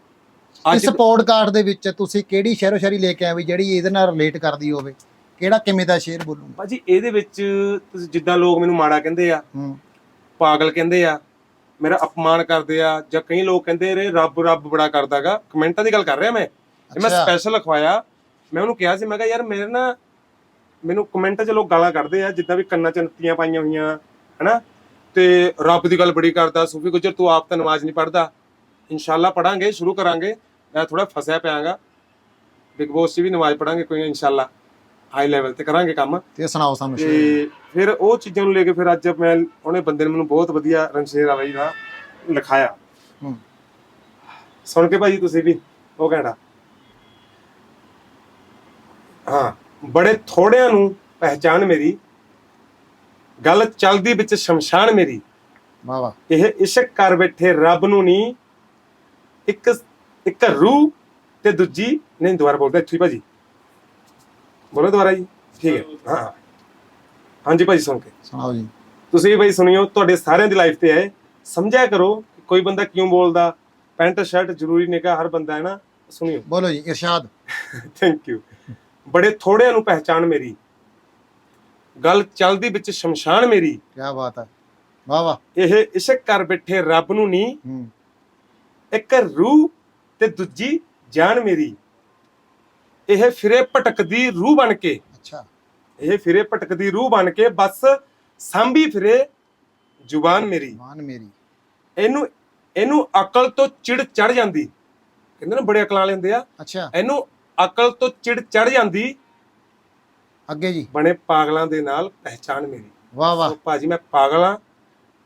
ਇਸ ਪੋਡਕਾਸਟ ਦੇ ਵਿੱਚ ਤੁਸੀਂ ਕਿਹੜੀ ਸ਼ੇਰੋ ਸ਼ਾਇਰੀ ਲੈ ਕੇ ਆਏ ਵੀ ਜਿਹੜੀ ਇਹਦੇ ਨਾਲ ਰਿਲੇਟ ਕਰਦੀ ਹੋਵੇ? ਕਿਹੜਾ ਕਿਵੇਂ ਦਾ ਸ਼ੇਰ ਬੋਲੂਗਾ? ਭਾਜੀ ਇਹਦੇ ਵਿੱਚ ਤੁਸੀਂ ਜਿੱਦਾਂ ਲੋਕ ਮੈਨੂੰ ਮਾੜਾ ਕਹਿੰਦੇ ਆ ਹੂੰ। ਪਾਗਲ ਕਹਿੰਦੇ ਆ ਮੇਰਾ ਅਪਮਾਨ ਕਰਦੇ ਆ ਜਾਂ ਕਈ ਲੋਕ ਕਹਿੰਦੇ ਰੇ ਰੱਬ ਰੱਬ ਬੜਾ ਕਰਦਾਗਾ ਕਮੈਂਟਾਂ ਦੀ ਗੱਲ ਕਰ ਰਿਹਾ ਮੈਂ। ਇਹ ਮੈਂ। ਸਪੈਸ਼ਲ ਲਿਖਵਾਇਆ। ਮੈਂ ਉਹਨੂੰ ਕਿਹਾ ਸੀ ਮੈਂ ਕਿਹਾ ਯਾਰ ਮੇਰੇ ਨਾ ਮੈਨੂੰ ਕਮੈਂਟਾਂ 'ਚ ਲੋਕ ਗਾਲਾਂ ਕੱਢਦੇ ਆ ਜਿੱਦਾਂ ਵੀ ਕੰਨਾਂ 'ਚ ਨੱਤੀਆਂ ਪਾਈਆਂ ਹੋਈਆਂ ਹਨਾ? ਤੇ ਰੱਬ ਦੀ ਗੱਲ ਬੜੀ ਕਰਦਾ ਸੂਫੀ ਗੁਜਰ ਤੂੰ ਆਪ ਤਾਂ ਨਮਾਜ਼ ਨਹੀਂ ਪੜਦਾ ਇਨਸ਼ਾਅੱਲਾ ਪੜਾਂਗੇ ਸ਼ੁਰੂ ਕਰਾਂਗੇ। ਮੈਂ ਥੋੜਾ ਫਸਿਆ ਪਿਆਂਗਾ। ਬਿਗ ਬੋਸ 'ਚ ਵੀ ਨਮਾਜ਼ ਪੜਾਂਗੇ ਕੋਈ ਇਨਸ਼ਾਅੱਲਾ। ਹਾਈ ਲੈਵਲ ਤੇ ਕਰਾਂਗੇ ਕੰਮ। ਤੇ ਸੁਣਾਓ ਸਾਨੂੰ ਸ਼ੇਰ ਤੇ ਫਿਰ ਉਹ ਚੀਜ਼ਾਂ ਨੂੰ ਲੈ ਕੇ ਫਿਰ ਅੱਜ ਮੈਂ ਉਹਨੇ ਬੰਦੇ ਨੇ ਮੈਨੂੰ ਬਹੁਤ ਵਧੀਆ ਰਣਸ਼ੇਰ ਆ ਬਾਈ ਦਾ ਲਿਖਾਇਆ। ਹੂੰ। ਸੁਣ ਕੇ ਭਾਜੀ ਤੁਸੀਂ ਵੀ ਉਹ ਕਹਿਣਾ ਹਾਂ ਬੜੇ ਥੋੜਿਆਂ ਨੂੰ ਪਹਿਚਾਨ ਮੇਰੀ। ਗੱਲ ਚੱਲਦੀ ਵਿੱਚ ਸ਼ਮਸ਼ਾਨ ਮੇਰੀ। ਵਾਹ ਵਾਹ। ਇਹ ਇਸ਼ਕ ਕਰ ਬੈਠੇ ਰੱਬ ਨੂੰ ਨਹੀਂ ਇੱਕ ਇੱਕ ਰੂਹ ਤੇ ਦੂਜੀ ਨਹੀਂ ਦੁਬਾਰਾ ਬੋਲਦਾ ਇੱਥੇ ਭਾਜੀ। ਬੋਲੋ ਦੁਬਾਰਾ ਜੀ ਠੀਕ ਹੈ। ਹਾਂ। ਹਾਂਜੀ ਭਾਜੀ ਸੁਣ ਕੇ। ਸੁਣਾਓ ਜੀ। ਤੁਸੀਂ ਵੀ ਭਾਈ ਸੁਣਿਓ ਤੁਹਾਡੇ ਸਾਰਿਆਂ ਦੀ ਲਾਈਫ ਤੇ ਹੈ ਸਮਝਿਆ ਕਰੋ ਕਿ ਕੋਈ ਬੰਦਾ ਕਿਉਂ ਬੋਲਦਾ। ਪੈਂਟ ਸ਼ਰਟ ਜ਼ਰੂਰੀ ਨਹੀਂ ਕਿ ਹਰ ਬੰਦਾ ਹੈ ਨਾ ਸੁਣਿਓ। ਬੋਲੋ ਜੀ ਇਰਸ਼ਾਦ। ਥੈਂਕ ਯੂ ਬੜੇ ਥੋੜਿਆਂ ਨੂੰ ਪਹਿਚਾਨ ਮੇਰੀ। ਗੱਲ ਚੱਲਦੀ ਵਿੱਚ ਸ਼ਮਸ਼ਾਨ ਮੇਰੀ। ਕੀ ਬਾਤ ਹੈ। ਵਾਹ ਵਾਹ। ਇਹ ਇਸ਼ਕ ਕਰ ਬੈਠੇ ਰੱਬ ਨੂੰ ਨਹੀਂ ਹੂੰ। ਇੱਕ ਰੂਹ ਤੇ ਦੂਜੀ ਜਾਨ ਮੇਰੀ। ਇਹ ਫਿਰੇ ਭਟਕਦੀ ਰੂਹ ਬਣ ਕੇ। ਅੱਛਾ। ਇਹ ਫਿਰੇ ਭਟਕਦੀ ਰੂਹ ਬਣ ਕੇ ਬਸ ਸਾਂਭੀ ਫਿਰੇ ਜ਼ੁਬਾਨ ਮੇਰੀ। ਮਾਨ ਮੇਰੀ। ਇਹਨੂੰ ਇਹਨੂੰ ਅਕਲ ਤੋਂ ਚਿੜ ਚੜ ਜਾਂਦੀ। ਕਹਿੰਦੇ ਨਾ ਬੜੇ ਅਕਲਾਂ ਵਾਲੇ ਹੁੰਦੇ ਆ। ਅੱਛਾ। ਇਹਨੂੰ ਅਕਲ ਤੋਂ ਚਿੜ ਚੜ ਜਾਂਦੀ। ਅੱਗੇ ਜੀ। ਬਣੇ ਪਾਗਲਾਂ ਦੇ ਨਾਲ ਪਹਿਚਾਨ ਮੇਰੀ। ਵਾਹ ਵਾਹ। ਭਾਜੀ ਮੈਂ ਪਾਗਲ ਆ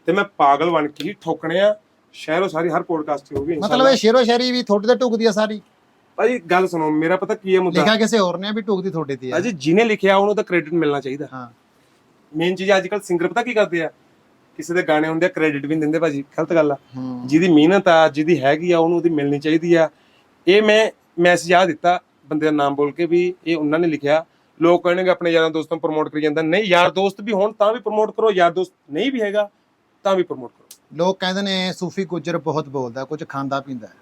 ਤੇ ਮੈਂ ਪਾਗਲ ਬਣ ਕੇ ਹੀ ਠੋਕਣੇ ਆ। ਸ਼ਹਿਰੋ ਸਾਰੀ ਹਰ ਪੋਡਕਾਸਟ ਹੋਊਗੀ ਮਤਲਬ ਇਹ ਸ਼ੇਰੋ ਸ਼ਾਇਰੀ ਵੀ ਤੁਹਾਡੇ ਤੇ ਢੁਕਦੀ ਆ ਸਾਰੀ। ਭਾਜੀ ਗੱਲ ਸੁਣੋ ਮੇਰਾ ਪਤਾ ਕੀ ਹੈ ਮੁੱਦਾ? ਲਿਖਿਆ ਕਿਸੇ ਹੋਰ ਨੇ ਵੀ ਢੁਕਦੀ ਤੁਹਾਡੇ ਤੇ ਆ। ਭਾਜੀ ਜਿਹਨੇ ਲਿਖਿਆ ਉਹਨੂੰ ਤਾਂ ਕ੍ਰੈਡਿਟ ਮਿਲਣਾ ਚਾਹੀਦਾ। ਹਾਂ। ਮੇਨ ਚੀਜ਼ ਅੱਜ ਕੱਲ ਸਿੰਗਰ ਪਤਾ ਕੀ ਕਰਦੇ ਆ? ਕਿਸੇ ਦੇ ਗਾਣੇ ਹੁੰਦੇ ਆ ਕ੍ਰੈਡਿਟ ਵੀ ਨਹੀਂ ਦਿੰਦੇ ਭਾਜੀ ਗਲਤ ਗੱਲ ਆ। ਹੂੰ। ਜਿਹਦੀ ਮਿਹਨਤ ਆ ਜਿਹਦੀ ਹੈਗੀ ਆ ਉਹਨੂੰ ਉਹਦੀ ਮਿਲਣੀ ਚਾਹੀਦੀ ਆ। ਇਹ ਮੈਂ ਮੈਸੇਜ ਆ ਦਿੱਤਾ ਬੰਦੇ ਦਾ ਨਾਮ ਬੋਲ ਕੇ ਵੀ ਇਹ ਉਹਨਾਂ ਨੇ ਲਿਖਿਆ। ਲੋਕ ਕਹਿਣਗੇ ਆਪਣੇ ਯਾਰਾਂ ਦੋਸਤਾਂ ਨੂੰ ਪ੍ਰਮੋਟ ਕਰੀ ਜਾਂਦਾ। ਨਹੀਂ ਯਾਰ ਦੋਸਤ ਵੀ ਹੋਣ ਤਾਂ ਵੀ ਪ੍ਰਮੋਟ ਕਰੋ ਯਾਰ ਦੋਸਤ ਨਹੀਂ ਵੀ ਹੈਗਾ ਤਾਂ ਵੀ ਪ੍ਰਮੋਟ ਕਰੋ। ਲੋਕ ਕਹਿੰਦੇ ਨੇ ਸੂਫੀ ਗੁੱਜਰ ਬਹੁਤ ਬੋਲਦਾ ਕੁਝ ਖਾਂਦਾ ਪੀਂਦਾ ਹੈ,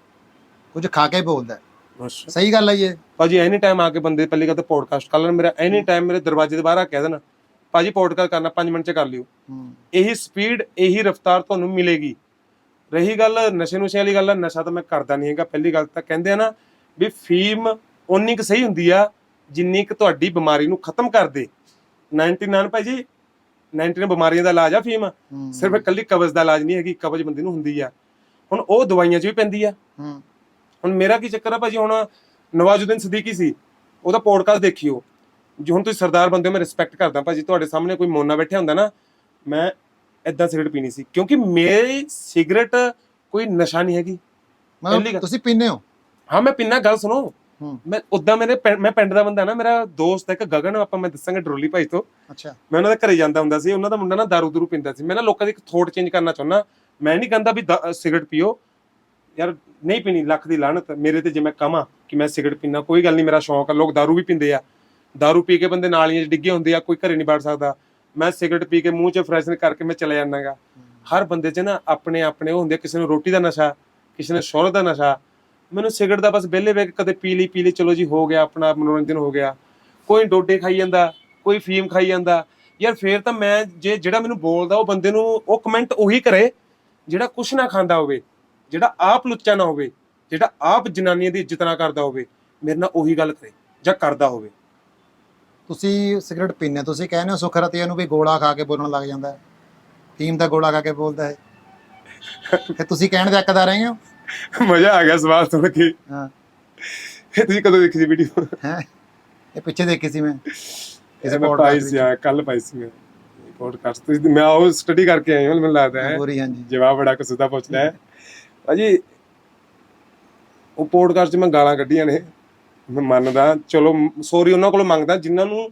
ਕੁਝ ਖਾ ਕੇ ਬੋਲਦਾ। ਹੈ। ਸਹੀ ਗੱਲ ਹੈ ਜੀ ਇਹ। ਭਾਜੀ ਐਨੀ ਟਾਈਮ ਆ ਕੇ ਬੰਦੇ ਪਹਿਲੀ ਗੱਲ ਤਾਂ ਪੋਡਕਾਸਟ ਕਰ ਲੈਣ। ਮੇਰਾ ਐਨੀ ਟਾਈਮ ਮੇਰੇ ਦਰਵਾਜ਼ੇ ਦੇ ਬਾਹਰ ਆ ਕੇ ਕਹਿ ਦੇਣ। ਭਾਜੀ ਪੋਡਕਾਸਟ ਕਰਨਾ 5 ਮਿੰਟ ਚ ਕਰ ਲਿਓ। ਹੂੰ। ਇਹੀ ਸਪੀਡ ਇਹੀ ਰਫ਼ਤਾਰ ਤੁਹਾਨੂੰ ਮਿਲੇਗੀ। ਰਹੀ ਗੱਲ ਨਸ਼ੇ ਨੁਸ਼ੇ ਵਾਲੀ ਗੱਲ ਨਸ਼ਾ ਤਾਂ ਮੈਂ ਕਰਦਾ ਨਹੀਂ ਹੈਗਾ। ਪਹਿਲੀ ਗੱਲ ਤਾਂ ਕਹਿੰਦੇ ਆ ਨਾ ਵੀ ਫੀਮ ਉਨੀ ਕੁ ਸਹੀ ਹੁੰਦੀ ਆ ਜਿੰਨੀ ਕੁ ਤੁਹਾਡੀ ਬਿਮਾਰੀ ਨੂੰ ਖਤਮ ਕਰ ਦੇ। 99 ਭਾਜੀ 99 ਬਿਮਾਰੀਆਂ ਦਾ ਇਲਾਜ ਆ ਫੀਮ। ਹੂੰ। ਸਿਰਫ ਇਕੱਲੀ ਕਬਜ਼ ਦਾ ਇਲਾਜ ਨਹੀਂ ਹੈਗੀ ਕਬਜ਼ ਬੰਦੇ ਨੂੰ ਹੁੰਦੀ ਆ। ਹੁਣ ਉਹ ਦਵਾਈਆਂ 'ਚ ਵੀ ਪੈਂਦੀ ਆ। ਹੂੰ। ਹੁਣ ਮੇਰਾ ਕੀ ਚੱਕਰ ਆ ਭਾਜੀ? ਹੁਣ ਨਵਾਜ਼ੁਦੀਨ ਸਦੀਕੀ ਸੀ ਉਹਦਾ ਪੋਡਕਾਸਟ ਦੇਖਿਓ। ਜੇ ਹੁਣ ਤੁਸੀਂ ਸਰਦਾਰ ਬੰਦੇ ਹੋ ਮੈਂ ਰਿਸਪੈਕਟ ਕਰਦਾ ਭਾਜੀ। ਤੁਹਾਡੇ ਸਾਹਮਣੇ ਕੋਈ ਮੋਨਾ ਬੈਠਿਆ ਹੁੰਦਾ ਨਾ ਮੈਂ ਇਦਾਂ ਸਿਗਰਟ ਪੀਣੀ ਸੀ। ਕਿਉਂਕਿ ਮੇਰੀ ਸਿਗਰਟ ਕੋਈ ਨਸ਼ਾ ਨਹੀਂ ਹੈਗੀ। ਮਤਲਬ ਤੁਸੀਂ ਪੀਂਦੇ ਹੋ? ਹਾਂ ਮੈਂ ਪੀਣਾ ਗੱਲ ਸੁਣੋ। ਮੈਂ ਉਦਾਂ ਮੇਰੇ ਮੈਂ ਪਿੰਡ ਦਾ ਬੰਦਾ ਨਾ ਮੇਰਾ ਦੋਸਤ ਹੈ ਇੱਕ ਗਗਨ ਆਪਾਂ ਮੈਂ ਦੱਸਾਂਗਾ ਡਰੋਲੀ ਭਾਈ ਤੋਂ। ਅੱਛਾ। ਮੈਂ ਉਹਨਾਂ ਦੇ ਘਰੇ ਜਾਂਦਾ ਹੁੰਦਾ ਸੀ ਉਹਨਾਂ ਦਾ ਮੁੰਡਾ ਨਾ ਦਾਰੂ ਦੂਰੂ ਪੀਂਦਾ ਸੀ। ਮੈਂ ਨਾ ਲੋਕਾਂ ਦੀ ਇੱਕ ਥੋਟ ਚੇਂਜ ਕਰਨਾ ਚਾਹੁੰਦਾ। ਮੈਂ ਨਹੀਂ ਕਹਿੰਦਾ ਵੀ ਸਿਗਰਟ ਪੀਓ। ਯਾਰ ਨਹੀਂ ਪੀਣੀ, ਲੱਖ ਦੀ ਲਾਹਨਤ, ਮੇਰੇ ਤੇ ਜੇ ਮੈਂ ਕਹਾਂ ਕਿ ਮੈਂ ਸਿਗਰਟ ਪੀਣਾ ਕੋਈ ਗੱਲ ਨਹੀਂ, ਮੇਰਾ ਸ਼ੌਂਕ ਆ, ਲੋਕ ਦਾਰੂ ਵੀ ਪੀਂਦੇ ਆ। ਦਾਰੂ ਪੀ ਕੇ ਬੰਦੇ ਨਾਲੀਆਂ 'ਚ ਡਿੱਗੇ ਹੁੰਦੇ ਆ, ਕੋਈ ਘਰੇ ਨਹੀਂ ਬੈਠ ਸਕਦਾ। ਮੈਂ ਸਿਗਰਟ ਪੀ ਕੇ ਮੂੰਹ 'ਚ ਫਰੈਸ਼ਨ ਕਰਕੇ ਮੈਂ ਚਲੇ ਜਾਂਦਾਗਾ। ਹਰ ਬੰਦੇ 'ਚ ਨਾ ਆਪਣੇ ਆਪਣੇ ਉਹ ਹੁੰਦੇ ਕਿਸੇ ਨੂੰ ਰੋਟੀ ਦਾ ਨਸ਼ਾ, ਕਿਸੇ ਨੂੰ ਸ਼ੋਹਰਤ ਦਾ ਨਸ਼ਾ। ਮੈਨੂੰ ਸਿਗਰਟ ਦਾ ਬਸ ਵਿਹਲੇ ਵੇਖ ਕਦੇ ਪੀ ਲਈ ਪੀ ਲਈ, ਚਲੋ ਜੀ, ਹੋ ਗਿਆ, ਆਪਣਾ ਮਨੋਰੰਜਨ ਹੋ ਗਿਆ। ਕੋਈ ਡੋਡੇ ਖਾਈ ਜਾਂਦਾ, ਕੋਈ ਫੀਮ ਖਾਈ ਜਾਂਦਾ। ਯਾਰ ਫੇਰ ਤਾਂ ਮੈਂ, ਜੇ ਜਿਹੜਾ ਮੈਨੂੰ ਬੋਲਦਾ, ਉਹ ਬੰਦੇ ਨੂੰ, ਉਹ ਕਮੈਂਟ ਉਹੀ ਕਰੇ, ਜਿਹੜਾ ਕੁਛ ਨਾ ਖਾਂਦਾ ਹੋਵੇ। ਜਿਹੜਾ ਆਪ ਲੁੱਚਾ ਨਾ ਹੋਵੇ ਜਿਹੜਾ ਆਪ ਜਨਾਨੀਆਂ ਦੀ ਇੱਜ਼ਤ ਨਾ ਕਰਦਾ ਹੋਵੇ ਮੇਰੇ ਨਾਲ ਉਹੀ ਗੱਲ ਕਰੇ ਜਾਂ ਕਰਦਾ ਹੋਵੇ। ਤੁਸੀਂ ਸਿਗਰਟ ਪੀਂਦੇ ਹੋ, ਤੁਸੀਂ ਕਹਿੰਦੇ ਹੋ ਸੁਖਰਤੀਆ ਨੂੰ ਵੀ ਗੋਲਾ ਖਾ ਕੇ ਬੋਲਣ ਲੱਗ ਜਾਂਦਾ ਹੈ। ਟੀਮ ਦਾ ਗੋਲਾ ਖਾ ਕੇ ਬੋਲਦਾ ਹੈ। ਤੇ ਤੁਸੀਂ ਕਹਿਣ ਦੇ ਹੱਕਦਾਰ ਰਹੇ ਹੋ? ਮਜ਼ਾ ਆ ਗਿਆ ਸਵਾਲ ਸੁਣ ਕੇ। ਹਾਂ। ਇਹ ਤੁਸੀਂ ਕਦੋਂ ਦੇਖੀ ਸੀ ਵੀਡੀਓ ਹੈ? ਇਹ ਪਿੱਛੇ ਦੇਖੀ ਸੀ ਮੈਂ। ਕਿਸੇ ਪਾਈ। ਸੀ ਕੱਲ ਪਾਈ ਸੀ ਮੈਂ। ਪੋਡਕਾਸਟ ਤੁਸੀਂ ਮੈਂ ਉਹ ਸਟੱਡੀ ਕਰਕੇ ਆਇਆ ਮੈਨੂੰ ਲੱਗਦਾ ਹੈ। ਜਵਾਬ ਬੜਾ ਕਸੂਦਾ ਪੁੱਛਦਾ ਹੈ। ਭਾਜੀ, ਉਹ ਪੋਡਕਾਸਟ 'ਚ ਮੈਂ ਗਾਲਾਂ ਕੱਢੀਆਂ ਨੇ। ਮੈਂ ਮੰਨਦਾ, ਚਲੋ ਸੌਰੀ ਉਹਨਾਂ ਕੋਲੋਂ ਮੰਗਦਾ। ਜਿਨ੍ਹਾਂ ਨੂੰ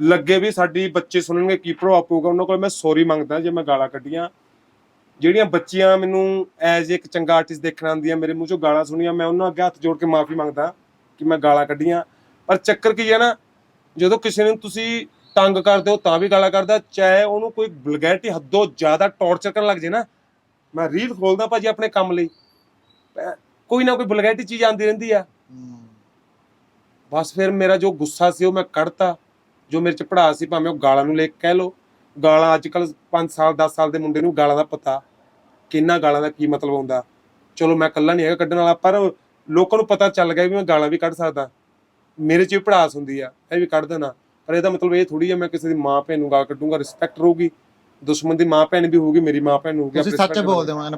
ਲੱਗੇ ਵੀ ਸਾਡੀ ਬੱਚੇ ਸੁਣਨਗੇ, ਕੀ ਪ੍ਰਭਾਵ ਪਊਗਾ, ਉਹਨਾਂ ਕੋਲ ਮੈਂ ਸੌਰੀ ਮੰਗਦਾ ਜੇ ਮੈਂ ਗਾਲਾਂ ਕੱਢੀਆਂ। ਜਿਹੜੀਆਂ ਬੱਚੀਆਂ ਮੈਨੂੰ ਐਜ਼ ਇੱਕ ਚੰਗਾ ਆਰਟਿਸਟ ਦੇਖਣ ਆਉਂਦੀਆਂ, ਮੇਰੇ ਮੂੰਹ ਚੋਂ ਗਾਲਾਂ ਸੁਣੀਆਂ, ਮੈਂ ਉਹਨਾਂ ਅੱਗੇ ਹੱਥ ਜੋੜ ਕੇ ਮਾਫੀ ਮੰਗਦਾ ਕਿ ਮੈਂ ਗਾਲਾਂ ਕੱਢੀਆਂ। ਪਰ ਚੱਕਰ ਕੀ ਹੈ ਨਾ, ਜਦੋਂ ਕਿਸੇ ਨੂੰ ਤੁਸੀਂ ਤੰਗ ਕਰਦੇ ਹੋ, ਤਾਂ ਵੀ ਗਾਲਾਂ ਕਰਦਾ ਚਾਹੇ ਉਹਨੂੰ ਕੋਈ ਵਲਗੈਰਿਟੀ ਹੱਦੋਂ ਜ਼ਿਆਦਾ ਟੌਰਚਰ ਕਰਨ ਲੱਗ ਜੇ ਨਾ ਮੈਂ ਰੀਲ ਖੋਲਦਾ ਭਾਜੀ ਆਪਣੇ ਕੰਮ ਲਈ। ਅਹ ਕੋਈ ਨਾ ਕੋਈ ਬਲਗੈਟੀ ਚੀਜ਼ ਆਉਂਦੀ ਰਹਿੰਦੀ ਆ। ਬਸ ਫਿਰ ਮੇਰਾ ਜੋ ਗੁੱਸਾ ਸੀ ਉਹ ਮੈਂ ਕੱਢਤਾ। ਜੋ ਮੇਰੇ ਚ ਪੜਾ ਸੀ ਭਾਵੇਂ ਉਹ ਗਾਲਾਂ ਨੂੰ ਲੈ ਕੇ ਕਹਿ ਲੋ ਗਾਲਾਂ ਅੱਜ ਕੱਲ 5 ਸਾਲ 10 ਸਾਲ ਦੇ ਮੁੰਡੇ ਨੂੰ ਗਾਲਾਂ ਦਾ ਪਤਾ। ਕਿੰਨਾ ਗਾਲਾਂ ਦਾ ਕੀ ਮਤਲਬ ਹੁੰਦਾ ਚਲੋ ਮੈਂ ਇਕੱਲਾ ਨਹੀਂ ਹੈਗਾ ਕੱਢਣ ਵਾਲਾ, ਪਰ ਲੋਕਾਂ ਨੂੰ ਪਤਾ ਚੱਲ ਗਿਆ ਵੀ ਮੈਂ ਗਾਲਾਂ ਵੀ ਕੱਢ ਸਕਦਾ। ਮੇਰੇ ਚ ਵੀ ਪੜਾਸ ਹੁੰਦੀ ਆ, ਇਹ ਵੀ ਕੱਢ ਦੇਣਾ। ਪਰ ਇਹਦਾ ਮਤਲਬ ਇਹ ਥੋੜੀ ਆ, ਮੈਂ ਕਿਸੇ ਦੀ ਮਾਂ ਭੈਣ ਨੂੰ ਗਾਲ ਕੱਢੂੰਗਾ ਰਿਸਪੈਕਟ ਰਹੂਗੀ। ਦੁਸ਼ਮਣ ਦੀ ਮਾਂ ਭੈਣ ਵੀ ਹੋਊਗੀ ਮੇਰੀ ਮਾਂ ਭੈਣ ਨੂੰ ਹੋਊਗੀ ਤੁਸੀਂ ਸੱਚ ਬੋਲਦੇ ਹੋ ਮੈਂ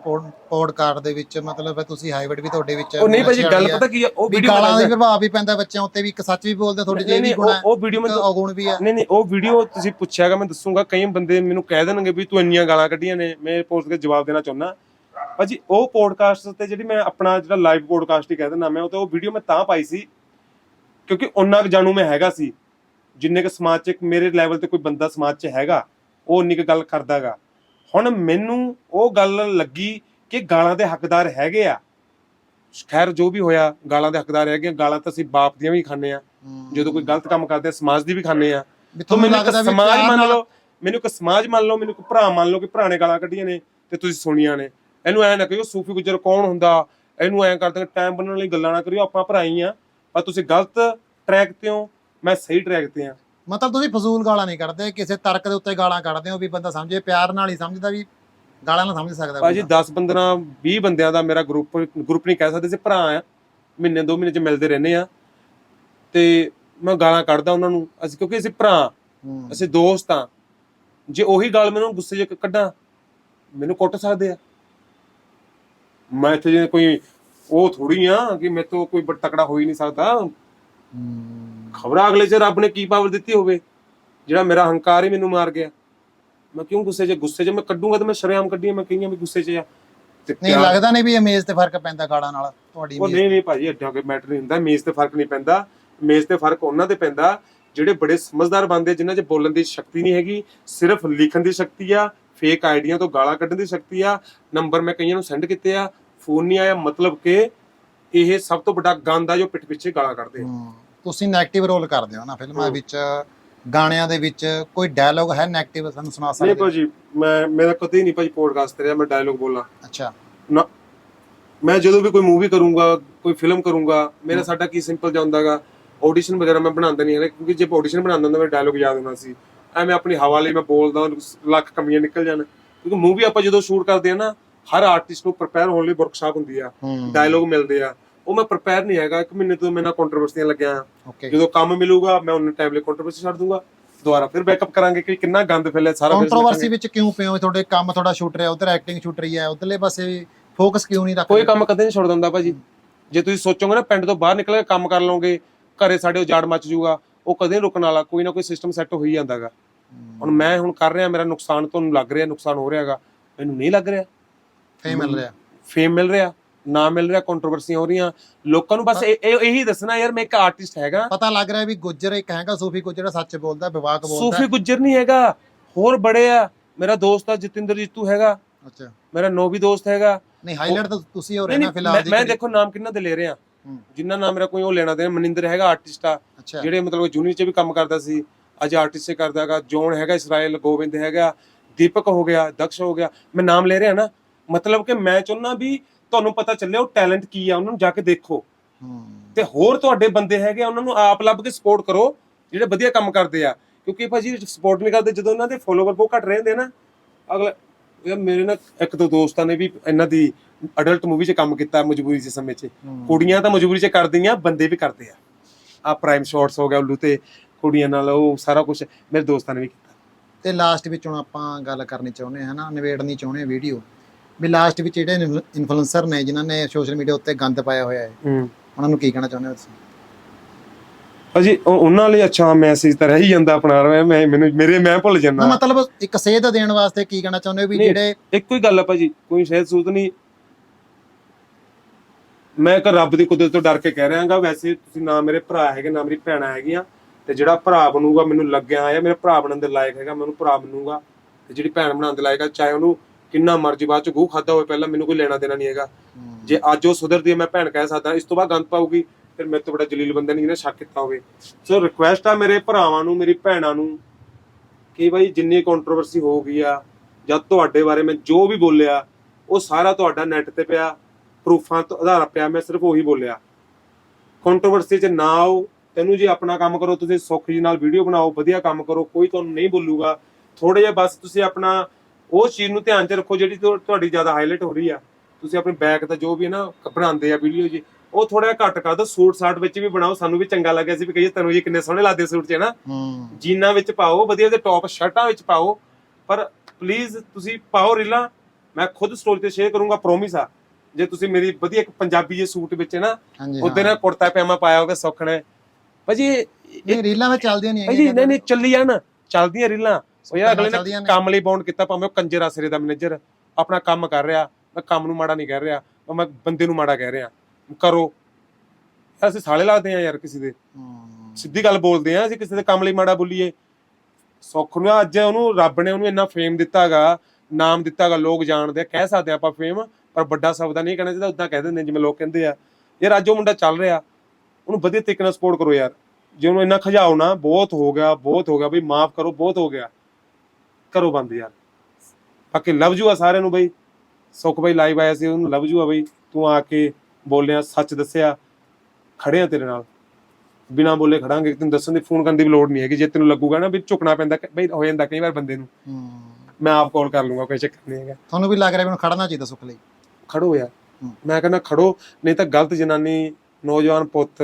ਪੋਡਕਾਸਟ ਦੇ ਵਿੱਚ ਮਤਲਬ ਹੈ ਤੁਸੀਂ ਹਾਈਵਰਡ ਵੀ ਤੁਹਾਡੇ ਵਿੱਚ ਉਹ ਨਹੀਂ ਭਾਜੀ ਗੱਲ। ਪਤਾ ਕੀ ਆ ਉਹ ਵੀਡੀਓ ਗਾਲਾਂ ਦਾ ਪ੍ਰਭਾਵ ਵੀ ਪੈਂਦਾ ਬੱਚਿਆਂ ਉੱਤੇ ਵੀ ਇੱਕ ਸੱਚ ਵੀ ਬੋਲਦੇ ਤੁਹਾਡੇ ਜੇ ਨਹੀਂ ਵੀ ਗੁਣ ਉਹ- ਵੀਡੀਓ ਮੈਂ ਔਗੁਣ ਵੀ ਹੈ। ਨਹੀਂ ਨਹੀਂ ਉਹ ਵੀਡੀਓ ਤੁਸੀਂ ਪੁੱਛਿਆਗਾ ਮੈਂ ਦੱਸੂਗਾ ਕਈ ਬੰਦੇ ਮੈਨੂੰ ਕਹਿ ਦੇਣਗੇ ਵੀ ਤੂੰ ਇੰਨੀਆਂ ਗਾਲਾਂ ਕੱਢੀਆਂ ਨੇ ਮੈਂ ਪੋਸਟ ਕੇ ਜਵਾਬ ਦੇਣਾ ਚਾਹੁੰਦਾ। ਭਾਜੀ ਉਹ ਪੋਡਕਾਸਟ ਤੇ ਜਿਹੜੀ ਮੈਂ ਆਪਣਾ ਜਿਹੜਾ ਲਾਈਵ ਪੋਡਕਾਸਟ ਹੀ ਕਹਿ ਦਿੰਦਾ ਮੈਂ ਉਹ ਤੇ ਉਹ ਵੀਡੀਓ ਮੈਂ ਤਾਂ ਪਾਈ ਸੀ ਕਿਉਂਕਿ ਉਹਨਾਂ ਕੁ ਜਾਣੂ ਮੈਂ ਹੈਗਾ ਸੀ ਜਿੰਨੇ ਕੁ ਸਮਾਜ 'ਚ ਮੇਰੇ ਲੈਵਲ ਤੇ ਕੋਈ ਬੰਦਾ ਸਮਾਜ 'ਚ ਹੈਗਾ। ਉਹ ਉਨੀ ਕੁ ਗੱਲ ਕਰਦਾਗਾ। ਹੁਣ ਮੈਨੂੰ ਉਹ ਗੱਲ ਲੱਗੀ ਕਿ ਗਾਲਾਂ ਦੇ ਹੱਕਦਾਰ ਹੈਗੇ ਆ। ਖੈਰ ਜੋ ਵੀ ਹੋਇਆ ਗਾਲਾਂ ਦੇ ਹੱਕਦਾਰ ਹੈਗੇ ਆ। ਗਾਲਾਂ ਤਾਂ ਅਸੀਂ ਬਾਪ ਦੀਆਂ ਵੀ ਖਾਂਦੇ ਆ। ਜਦੋਂ ਕੋਈ ਗਲਤ ਕੰਮ ਕਰਦੇ ਆ ਸਮਾਜ ਦੀ ਵੀ ਖਾਂਦੇ ਆ। ਤਾਂ ਮੈਨੂੰ ਇੱਕ ਸਮਾਜ ਮੰਨ ਲਓ ਮੈਨੂੰ ਇੱਕ ਸਮਾਜ ਮੰਨ ਲਓ ਮੈਨੂੰ ਇੱਕ ਭਰਾ ਮੰਨ ਲਓ ਕਿ ਭਰਾ ਨੇ ਗਾਲਾਂ ਕੱਢੀਆਂ ਨੇ ਤੇ ਤੁਸੀਂ ਸੁਣੀਆਂ ਨੇ। ਇਹਨੂੰ ਐ ਨਾ ਕਹੋ ਸੂਫੀ ਗੁਜਰ ਕੌਣ ਹੁੰਦਾ? ਇਹਨੂੰ ਐ ਕਰਦੇ ਟਾਈਮ ਬਣਨ ਲਈ ਗੱਲਾਂ ਨਾ ਕਰਿਓ ਆਪਾਂ ਭਰਾ ਹੀ ਆ। ਪਰ ਤੁਸੀਂ ਗਲਤ ਟਰੈਕ ਤੇ ਹੋ ਮੈਂ ਸਹੀ ਟਰੈਕ ਤੇ ਆ। ਮਤਲਬ ਤੁਸੀਂ ਫਜ਼ੂਲ ਗਾਲਾਂ ਨਹੀਂ ਕੱਢਦੇ ਕਿਸੇ ਤਰਕ ਦੇ ਉੱਤੇ ਗਾਲਾਂ ਕੱਢਦੇ ਹੋ ਵੀ ਬੰਦਾ ਸਮਝੇ ਪਿਆਰ ਨਾਲ ਹੀ ਸਮਝਦਾ ਵੀ ਗਾਲਾਂ ਨਾਲ ਸਮਝ ਸਕਦਾ ਭਾਜੀ ਬੰਦਾ। 10 15 20 ਬੰਦਿਆਂ ਦਾ ਮੇਰਾ ਗਰੁੱਪ ਗਰੁੱਪ ਨਹੀਂ ਕਹਿ ਸਕਦੇ ਸੀ ਭਰਾ ਆ ਮਹੀਨੇ ਦੋ ਮਹੀਨੇ ਚ ਮਿਲਦੇ ਰਹਿੰਦੇ ਆ। ਤੇ ਮੈਂ ਗਾਲਾਂ ਕੱਢਦਾ ਉਹਨਾਂ ਨੂੰ ਅਸੀਂ ਕਿਉਂਕਿ ਅਸੀਂ ਭਰਾ ਅਸੀਂ ਦੋਸਤ ਆ। ਜੇ ਉਹੀ ਗੱਲ ਮੈਨੂੰ ਗੁੱਸੇ 'ਚ ਕੱਢਾਂ ਮੈਨੂੰ ਕੁੱਟ ਸਕਦੇ ਆ। ਮੈਂ ਇੱਥੇ ਜੇ ਕੋਈ ਉਹ ਥੋੜੀ ਆ ਕਿ ਮੇਰੇ ਤੋਂ ਕੋਈ ਤਕੜਾ ਹੋ ਹੀ ਨਹੀਂ ਸਕਦਾ। ਖਬਰ ਅਗਲੇ 'ਚ ਰੱਬ ਨੇ ਕੀ ਪਾਵਰ ਦਿੱਤੀ ਹੋਵੇ? ਜਿਹੜਾ ਮੇਰਾ ਹੰਕਾਰ ਹੀ ਮੈਨੂੰ ਮਾਰ ਗਿਆ। ਮੈਂ ਕਿਉਂ ਗੁੱਸੇ 'ਚ ਗੁੱਸੇ 'ਚ ਮੈਂ ਕੱਢੂੰਗਾ ਤੇ ਮੈਂ ਸ਼ਰੇਆਮ ਕੱਢੀਆਂ ਮੈਂ ਕਹੀਆਂ ਵੀ ਗੁੱਸੇ 'ਚ ਆ। ਤੇ ਨਹੀਂ ਲੱਗਦਾ ਨਹੀਂ ਵੀ ਇਮੇਜ ਤੇ ਫ਼ਰਕ ਪੈਂਦਾ ਗਾਲਾਂ ਨਾਲ ਤੁਹਾਡੀ ਉਹ ਨਹੀਂ ਨਹੀਂ ਭਾਜੀ ਐਡਾ ਕੋਈ ਮੈਟਰ ਨਹੀਂ ਹੁੰਦਾ ਮੇਜ਼ ਤੇ ਫ਼ਰਕ ਨਹੀਂ ਪੈਂਦਾ। ਮੇਜ਼ ਤੇ ਫ਼ਰਕ ਉਹਨਾਂ ਤੇ ਪੈਂਦਾ ਜਿਹੜੇ ਬੜੇ ਸਮਝਦਾਰ ਬੰਦੇ ਜਿਨ੍ਹਾਂ 'ਚ ਬੋਲਣ ਦੀ ਸ਼ਕਤੀ ਨਹੀਂ ਹੈਗੀ ਸਿਰਫ ਲਿਖਣ ਦੀ ਸ਼ਕਤੀ ਆ ਫੇਕ ਆਈਡੀਆਂ ਤੋਂ ਗਾਲਾਂ ਕੱਢਣ ਦੀ ਸ਼ਕਤੀ ਆ ਨੰਬਰ ਮੈਂ ਕਈਆਂ ਨੂੰ ਸੈਂਡ ਕੀਤੇ ਆ ਫੋਨ ਨਹੀਂ ਆਇਆ ਮਤਲਬ ਕਿ ਇਹ ਸਭ ਤੋਂ ਵੱਡਾ ਗੰਦ ਆ ਜੋ ਪਿੱਠ ਪਿੱਛੇ ਗਾਲਾਂ ਕੱਢਦੇ ਆ। ਹਮ, ਤੁਸੀਂ 네ਗੇਟਿਵ ਰੋਲ ਕਰਦੇ ਹੋ ਨਾ ਫਿਲਮਾਂ ਹਮ। ਵਿੱਚ ਗਾਣਿਆਂ ਦੇ ਵਿੱਚ ਕੋਈ ਡਾਇਲੋਗ ਹੈ 네ਗੇਟਿਵ ਸਾਨੂੰ ਸੁਣਾ ਨਹੀਂ ਸਕਦੇ ਹੋ? ਭਾਜੀ ਮੈਂ ਮੇਰਾ ਕਦੇ ਨਹੀਂ ਭਾਜੀ ਪੋਡਕਾਸਟ ਤੇ ਰਿਹਾ ਮੈਂ ਡਾਇਲੋਗ ਬੋਲਾਂ। ਅੱਛਾ। ਨਾ ਮੈਂ ਜਦੋਂ ਵੀ ਕੋਈ ਮੂਵੀ ਕਰੂੰਗਾ ਕੋਈ ਫਿਲਮ ਕਰੂੰਗਾ ਮੇਰਾ ਸਾਡਾ ਕੀ ਸਿੰਪਲ ਜਿਹਾ ਹੁੰਦਾਗਾ ਆਡੀਸ਼ਨ ਵਗੈਰਾ ਮੈਂ ਬਣਾਉਂਦਾ ਨਹੀਂ ਹੈ ਕਿਉਂਕਿ ਜੇ ਆਡੀਸ਼ਨ ਬਣਾਉਂਦਾ ਹੁੰਦਾ ਮੇਰਾ ਡਾਇਲੋਗ ਯਾਦ ਹੋਣਾ ਸੀ। ਐਵੇਂ ਆਪਣੀ ਹਵਾ ਲਈ ਮੈਂ ਬੋਲਦਾ ਲੱਖ ਕਮੀਆਂ ਨਿਕਲ ਜਾਣ। ਕਿਉਂਕਿ ਮੂਵੀ ਆਪਾਂ ਜਦੋਂ ਸ਼ੂਟ ਕਰਦੇ ਆ ਨਾ ਹਰ ਆਰਟਿਸਟ ਨੂੰ ਪ੍ਰਪੇਅਰ ਹੋਣ ਲਈ ਵਰਕਸ਼ਾਪ ਹੁੰਦੀ ਆ ਡਾਇਲੋਗ ਮਿਲਦੇ ਆ। ਉਹ ਮੈਂ ਪ੍ਰਪੇਅਰ ਨਹੀਂ ਹੈਗਾ ਇੱਕ ਮਹੀਨੇ ਤੋਂ ਮੈਂ ਨਾ ਕੰਟਰੋਵਰਸੀਆਂ ਲੱਗਿਆ ਆ। ਜਦੋਂ ਕੰਮ ਮਿਲੂਗਾ ਮੈਂ ਉਹਨਾਂ ਟਾਈਮ ਲਈ ਕੰਟਰੋਵਰਸੀ ਛੱਡ ਦੂੰਗਾ। ਦੁਬਾਰਾ ਫਿਰ ਬੈਕਅਪ ਕਰਾਂਗੇ ਕਿ ਕਿੰਨਾ ਗੰਦ ਫੈਲਿਆ ਸਾਰਾ ਕੰਟਰੋਵਰਸੀ ਵਿੱਚ ਕਿਉਂ ਪਿਓ ਤੁਹਾਡੇ ਕੰਮ ਤੁਹਾਡਾ ਸ਼ੂਟ ਰਿਹਾ ਉਧਰ ਐਕਟਿੰਗ ਸ਼ੂਟ ਰਹੀ ਹੈ ਉਧਰਲੇ ਪਾਸੇ ਫੋਕਸ ਕਿਉਂ ਨਹੀਂ ਰੱਖਦੇ ਕੋਈ ਕੰਮ ਕਦੇ ਨਹੀਂ ਛੱਡ ਦਿੰਦਾ ਭਾਜੀ। ਜੇ ਤੁਸੀਂ ਸੋਚੋਗੇ ਨਾ ਪਿੰਡ ਤੋਂ ਬਾਹਰ ਨਿਕਲ ਕੇ ਕੰਮ ਕਰ ਲਓਗੇ ਘਰੇ ਸਾਡੇ ਉਜਾੜ ਮੱਚ ਜੂਗਾ ਉਹ ਕਦੇ ਨੀ ਰੁਕਣ ਵਾਲਾ ਕੋਈ ਨਾ ਕੋਈ ਸਿਸਟਮ ਸੈੱਟ ਹੋ ਹੀ ਜਾਂਦਾਗਾ। ਹੁਣ ਮੈਂ ਹੁਣ ਕਰ ਰਿਹਾ ਮੇਰਾ ਨੁਕਸਾਨ ਤੁਹਾਨੂੰ ਲੱਗ ਰਿਹਾ ਨੁਕਸਾਨ ਹੋ ਰਿਹਾਗਾ ਮੈਨੂੰ ਨਹੀਂ ਲੱਗ ਰਿਹਾ। ਫੇਮ ਮਿਲ ਰਿਹਾ। ਫੇਮ ਮਿਲ ਰਿਹਾ ਨਾ ਮਿਲ ਰਿਹਾ ਕੰਟਰੋਵਰਸੀਆਂ ਹੋ ਰਹੀਆਂ। ਲੋਕਾਂ ਨੂੰ ਬਸ ਇਹ ਇਹ- ਇਹੀ ਦੱਸਣਾ ਯਾਰ ਮੈਂ ਇੱਕ ਆਰਟਿਸਟ ਹੈਗਾ। ਪਤਾ ਲੱਗ ਰਿਹਾ ਵੀ ਗੁੱਜਰ ਇੱਕ ਹੈਗਾ ਸੂਫੀ ਗੁੱਜਰ ਸੱਚ ਬੋਲਦਾ ਵਿਵਾਕ ਬੋਲਦਾ। ਸੂਫੀ ਗੁੱਜਰ ਨਹੀਂ ਹੈਗਾ। ਹੋਰ ਬੜੇ ਆ। ਮੇਰਾ ਦੋਸਤ ਆ ਜਤਿੰਦਰ ਜੀਤੂ ਹੈਗਾ। ਅੱਛਾ। ਮੇਰਾ ਨੋਬੀ ਦੋਸਤ ਹੈਗਾ। ਨਹੀਂ ਹਾਈਲਾਈਟ ਤਾਂ ਤੁਸੀਂ ਹੋ ਰਹੇ ਨਾ ਨਹੀਂ ਫਿਲਹਾਲ ਮੈਂ- ਦੀ ਮੈਂ। ਦੇਖੋ ਨਾਮ ਕਿੰਨਾ ਦੇ ਲੈ ਰਿਹਾ। ਹੂੰ। ਜਿੰਨਾ ਨਾਮ ਮੇਰਾ ਕੋਈ ਉਹ ਲੈਣਾ ਦੇਣਾ। ਮਨਿੰਦਰ ਹੈਗਾ ਆਰਟਿਸਟ ਆ। ਅੱਛਾ। ਜਿਹੜੇ ਮਤਲਬ ਜੂਨੀਅਰ ਚ ਵੀ ਕੰਮ ਕਰਦਾ ਸੀ। ਅੱਜ ਆਰਟਿਸਟ ਸੇ ਕਰਦਾ ਹੈਗਾ। ਜੋਨ ਹੈਗਾ ਇਸਰਾਇਲ ਗੋਬਿੰਦ ਹੈਗਾ। ਦੀਪਕ ਹੋ ਗਿਆ ਦਕਸ਼ ਹੋ ਗਿਆ। ਮੈਂ ਨਾਮ ਲੈ ਰਿਹਾ ਨਾ। ਮਤਲਬ ਕਿ ਮੈਂ ਚਾਹੁੰਦਾ ਵੀ ਤੁਹਾਨੂੰ ਪਤਾ ਚੱਲੇ ਉਹ ਟੈਲੈਂਟ ਕੀ ਆ ਉਹਨਾਂ ਨੂੰ ਜਾ ਕੇ ਦੇਖੋ। ਤੇ ਹੋਰ ਤੁਹਾਡੇ ਬੰਦੇ ਹੈਗੇ ਆ, ਉਹਨਾਂ ਨੂੰ ਆਪ ਲੱਭ ਕੇ ਸਪੋਰਟ ਕਰੋ ਜਿਹੜੇ ਵਧੀਆ ਕੰਮ ਕਰਦੇ ਆ। ਕਿਉਂਕਿ ਭਾਜੀ ਸਪੋਰਟ ਨਹੀਂ ਕਰਦੇ ਜਦੋਂ ਇਹਨਾਂ ਦੇ ਫੋਲੋਵਰ ਬਹੁਤ ਘਟ ਰਹੇ ਹੁੰਦੇ ਆ ਨਾ ਅਗਲਾ ਯਾਰ ਮੇਰੇ ਨਾਲ ਇੱਕ ਦੋ ਦੋਸਤਾਂ ਨੇ ਵੀ ਇਹਨਾਂ ਦੀ ਅਡਲਟ ਮੂਵੀ 'ਚ ਕੰਮ ਕੀਤਾ ਮਜਬੂਰੀ ਦੇ ਸਮੇਂ 'ਚ। ਕੁੜੀਆਂ ਤਾਂ ਮਜਬੂਰੀ 'ਚ ਕਰਦੀਆਂ ਬੰਦੇ ਵੀ ਕਰਦੇ ਆ। ਆ ਪ੍ਰਾਈਮ ਸ਼ਾਟਸ ਹੋ ਗਿਆ ਉੱਲੂ ਤੇ ਕੁੜੀਆਂ ਨਾਲ ਉਹ ਸਾਰਾ ਕੁਝ ਮੇਰੇ ਦੋਸਤਾਂ ਨੇ ਵੀ ਕੀਤਾ। ਤੇ ਲਾਸਟ ਵਿੱਚ ਹੁਣ ਆਪਾਂ ਗੱਲ ਕਰਨੀ ਚਾਹੁੰਦੇ ਹਾਂ ਨਾ ਨਿਬੇੜਨੀ ਚਾਹੁੰਦੇ ਹਾਂ ਵੀਡੀਓ ਵੀ ਲਾਸਟ ਵਿੱਚ ਜਿਹੜੇ ਇਨਫਲੂਐਂਸਰ ਨੇ ਜਿਨ੍ਹਾਂ ਨੇ ਸੋਸ਼ਲ ਮੀਡੀਆ ਉੱਤੇ ਗੰਦ ਪਾਇਆ ਹੋਇਆ ਹੈ ਹੂੰ। ਉਹਨਾਂ ਨੂੰ ਕੀ ਕਹਿਣਾ ਚਾਹੁੰਦੇ ਹੋ ਤੁਸੀਂ? ਉਹ- ਉਹਨਾਂ ਲਈ ਅੱਛਾ ਮੈਸੇਜ ਤਾਂ ਰਹਿ ਹੀ ਜਾਂਦਾ ਆਪਣਾ ਮੈਂ ਮੈਨੂੰ ਮੇਰੇ ਮੈਂ ਭੁੱਲ ਜਾਂਦਾ। ਮਤਲਬ ਇੱਕ ਸੇਧ ਦੇਣ ਵਾਸਤੇ ਕੀ ਕਹਿਣਾ ਚਾਹੁੰਦੇ ਹੋ ਵੀ। ਜਿਹੜੇ ਇੱਕੋ ਹੀ ਗੱਲ ਆ ਭਾਜੀ ਕੋਈ ਸ਼ਾਇਦ ਸੂਤ ਨਹੀਂ। ਮੈਂ ਇੱਕ ਰੱਬ ਦੀ ਕੁਦਰਤ ਤੋਂ ਡਰ ਕੇ ਕਹਿ ਰਿਹਾਗਾ ਵੈਸੇ ਤੁਸੀਂ ਨਾ ਮੇਰੇ ਭਰਾ ਹੈਗੇ ਨਾ ਮੇਰੀ ਭੈਣਾਂ ਹੈਗੀਆਂ ਤੇ ਜਿਹੜਾ ਭਰਾ ਬਣੂਗਾ ਮੈਨੂੰ ਲੱਗਿਆ ਆ ਮੇਰਾ ਭਰਾ ਬਣਨ ਦੇ ਲਾਇਕ ਹੈਗਾ ਮੈਨੂੰ ਭਰਾ ਬਣੂਗਾ ਤੇ ਜਿਹੜੀ ਭੈਣ ਬਣਾਉਣ ਦੇ ਲਾਇਕ ਆ ਚਾਹੇ ਉਹਨੂੰ ਕਿੰਨਾ ਮਰਜ਼ੀ ਬਾਅਦ ਚ ਗੂੰ ਖਾਦਾ ਹੋਵੇ, ਪਹਿਲਾਂ ਮੈਨੂੰ ਕੋਈ ਲੈਣਾ ਦੇਣਾ ਨਹੀਂ ਹੈਗਾ। ਜੇ ਅੱਜ ਉਹ ਸੁਧਰਦੀ ਹੈ, ਮੈਂ ਭੈਣ ਕਹਿ ਸਕਦਾ, ਇਸ ਤੋਂ ਬਾਅਦ ਗੰਦ ਪਾਊਗੀ, ਫਿਰ ਮੇਰੇ ਤੋਂ ਬੜਾ ਜਲੀਲ ਬੰਦਾ ਨਹੀਂ ਜਿਹਨੇ ਸ਼ੱਕ ਕੀਤਾ ਹੋਵੇ। ਸੋ ਰਿਕੁਐਸਟ ਆ ਮੇਰੇ ਭਰਾਵਾਂ ਨੂੰ, ਮੇਰੀ ਭੈਣਾਂ ਨੂੰ, ਕਿ ਭਾਈ ਜਿੰਨੀ ਕੰਟਰੋਵਰਸੀ ਹੋ ਗਈ ਆ ਜਦ ਤੁਹਾਡੇ ਬਾਰੇ ਮੈਂ ਜੋ ਵੀ ਬੋਲਿਆ, ਉਹ ਸਾਰਾ ਤੁਹਾਡਾ ਨੈਟ ਤੇ ਪਿਆ ਪ੍ਰੂਫਾਂ ਤੋਂ ਆਧਾਰ ਪਿਆ, ਮੈਂ ਸਿਰਫ ਉਹੀ ਬੋਲਿਆ। ਕੰਟਰੋਵਰਸੀ 'ਚ ਨਾ ਆਓ, ਤੈਨੂੰ ਜੇ ਆਪਣਾ ਕੰਮ ਕਰੋ, ਤੁਸੀਂ ਸੁੱਖ ਜੀ ਨਾਲ ਵੀਡੀਓ ਬਣਾਓ, ਵਧੀਆ ਕੰਮ ਕਰੋ, ਕੋਈ ਤੁਹਾਨੂੰ ਨਹੀਂ ਬੋਲੂਗਾ। ਥੋੜੇ ਜਿਹਾ ਬਸ ਤੁਸੀਂ ਆਪਣਾ ਉਹ ਚੀਜ਼ ਨੂੰ ਧਿਆਨ 'ਚ ਰੱਖੋ ਜਿਹੜੀ ਤੁਹਾ- ਤੁਹਾਡੀ ਜ਼ਿਆਦਾ ਹਾਈਲਾਈਟ ਹੋ ਰਹੀ ਆ। ਤੁਸੀਂ ਆਪਣੇ ਬੈਕ ਦਾ ਜੋ ਵੀ ਹੈ ਨਾ ਬਣਾਉਂਦੇ ਆ ਵੀਡੀਓ ਜੀ। ਉਹ ਥੋੜਾ ਘੱਟ ਕਰ ਦਿਓ ਸੂਟ ਸਾਟ ਵਿੱਚ ਵੀ ਬਣਾਓ ਸਾਨੂੰ ਵੀ ਚੰਗਾ ਲੱਗਿਆ ਸੀ ਵੀ ਕਹੀਏ ਤੈਨੂੰ ਜੀ ਕਿੰਨੇ ਸੋਹਣੇ ਲੱਗਦੇ ਸੂਟ 'ਚ ਨਾ? ਹੂੰ। ਜੀਨਾਂ ਵਿੱਚ ਪਾਓ ਵਧੀਆ ਦੇ ਟੌਪ ਸ਼ਰਟਾਂ ਵਿੱਚ ਪਾਓ। ਪਰ ਪਲੀਜ਼ ਤੁਸੀਂ ਪਾਓ ਰੀਲਾਂ। ਮੈਂ ਖੁਦ ਸਟੋਰੀ ਤੇ ਸ਼ੇਅਰ ਕਰੂੰਗਾ ਪ੍ਰੋਮਿਸ ਆ। ਜੇ ਤੁਸੀਂ ਮੇਰੀ ਵਧੀਆ ਇੱਕ ਪੰਜਾਬੀ ਜਿਹੇ ਸੂਟ ਵਿੱਚ ਨਾ? ਹਾਂਜੀ ਉਹਦੇ ਨਾਲ ਕੁੜਤਾ ਪਜਾਮਾ ਪਾਇਆ ਹੋਵੇ ਸੁੱਖਣਾ ਭਾਜੀ ਇਹ- ਇਹ ਰੀਲਾਂ ਵਿੱਚ ਚੱਲਦੀਆਂ ਨਹੀਂ ਭਾਜੀ ਨਹੀਂ ਨਹੀਂ ਚੱਲੀ ਜਾਣ ਚੱਲਦੀਆਂ ਰੀਲਾਂ। ਉਹ ਯਾਰ ਅਗਲੇ ਨੇ। ਕੰਮ ਲਈ ਬਾਉਂਡ ਕੀਤਾ ਭਾਵੇਂ ਉਹ ਕੰਜਰ ਆਸਰੇ ਦਾ ਮੈਨੇਜਰ ਆਪਣਾ ਕੰਮ ਕਰ ਰਿਹਾ ਮੈਂ ਕੰਮ ਨੂੰ ਮਾੜਾ ਨਹੀਂ ਕਹਿ ਰਿਹਾ ਮੈਂ ਬੰਦੇ ਨੂੰ ਮਾੜਾ ਕਹਿ ਰਿਹਾ। ਕਰੋ। ਅਸੀਂ ਸਾਲੇ ਲੱਗਦੇ ਆ ਯਾਰ ਕਿਸੇ ਦੇ। ਸਿੱਧੀ ਗੱਲ ਬੋਲਦੇ ਆ ਅਸੀਂ ਕਿਸੇ ਦੇ ਕੰਮ ਲਈ ਮਾੜਾ ਬੋਲੀਏ। ਸੁੱਖ ਨੂੰ ਅੱਜ ਉਹਨੂੰ ਰੱਬ ਨੇ ਉਹਨੂੰ ਇੰਨਾ ਫੇਮ ਦਿੱਤਾਗਾ ਨਾਮ ਦਿੱਤਾਗਾ ਲੋਕ ਜਾਣਦੇ ਆ ਕਹਿ ਸਕਦੇ ਆ ਆਪਾਂ ਫੇਮ ਪਰ ਵੱਡਾ ਸ਼ਬਦ ਨਹੀਂ ਕਹਿਣਾ ਚਾਹੀਦਾ ਉਦਾਂ ਕਹਿ ਦਿੰਦੇ ਜਿਵੇਂ ਲੋਕ ਕਹਿੰਦੇ ਆ। ਯਾਰ ਅੱਜ ਉਹ ਮੁੰਡਾ ਚੱਲ ਰਿਹਾ ਉਹਨੂੰ ਵਧੀਆ ਤਰੀਕੇ ਨਾਲ ਸਪੋਰਟ ਕਰੋ ਯਾਰ। ਜੇ ਉਹਨੂੰ ਇੰਨਾ ਖਜਾਓ ਨਾ ਬਹੁਤ ਹੋ ਗਿਆ ਬਹੁਤ ਹੋ ਗਿਆ ਬਈ ਮਾਫ ਕਰੋ ਬਹੁਤ ਹੋ ਗਿਆ। ਕਰੋ ਬੰਦ ਯਾਰ। ਬਾਕੀ ਲਵ ਯੂ ਆ ਸਾਰਿਆਂ ਨੂੰ ਬਈ। ਸੁੱਖ ਬਈ ਲਾਈਵ ਆਇਆ ਸੀ ਉਹਨੂੰ ਲਵ ਯੂ ਆ ਬਈ। ਤੂੰ ਆ ਕੇ ਬੋਲਿਆ ਸੱਚ ਦੱਸਿਆ ਖੜੇ ਆ ਤੇਰੇ ਨਾਲ। ਬਿਨਾ ਬੋਲੇ ਖੜਾਂਗੇ। ਤੈਨੂੰ ਦੱਸਣ ਦੀ ਫੋਨ ਕਰਨ ਦੀ ਵੀ ਲੋੜ ਨਹੀਂ ਹੈਗੀ। ਜੇ ਤੈਨੂੰ ਲੱਗੂਗਾ ਨਾ ਵੀ ਝੁਕਣਾ ਪੈਂਦਾ ਬਈ ਹੋ ਜਾਂਦਾ ਕਈ ਵਾਰ ਬੰਦੇ ਨੂੰ। ਮੈਂ ਆਪ ਕਾਲ ਕਰ ਲੂੰਗਾ ਕੋਈ ਚੱਕਰ ਨਹੀਂ ਹੈਗਾ। ਤੁਹਾਨੂੰ ਵੀ ਲੱਗ ਰਿਹਾ ਹੁਣ ਖੜਨਾ ਚਾਹੀਦਾ ਸੁੱਖ ਲਈ। ਖੜੋ ਯਾਰ। ਮੈਂ ਕਹਿੰਦਾ ਖੜੋ ਨਹੀਂ ਤਾਂ ਗਲਤ ਜਨਾਨੀ ਨੌਜਵਾਨ ਪੁੱਤ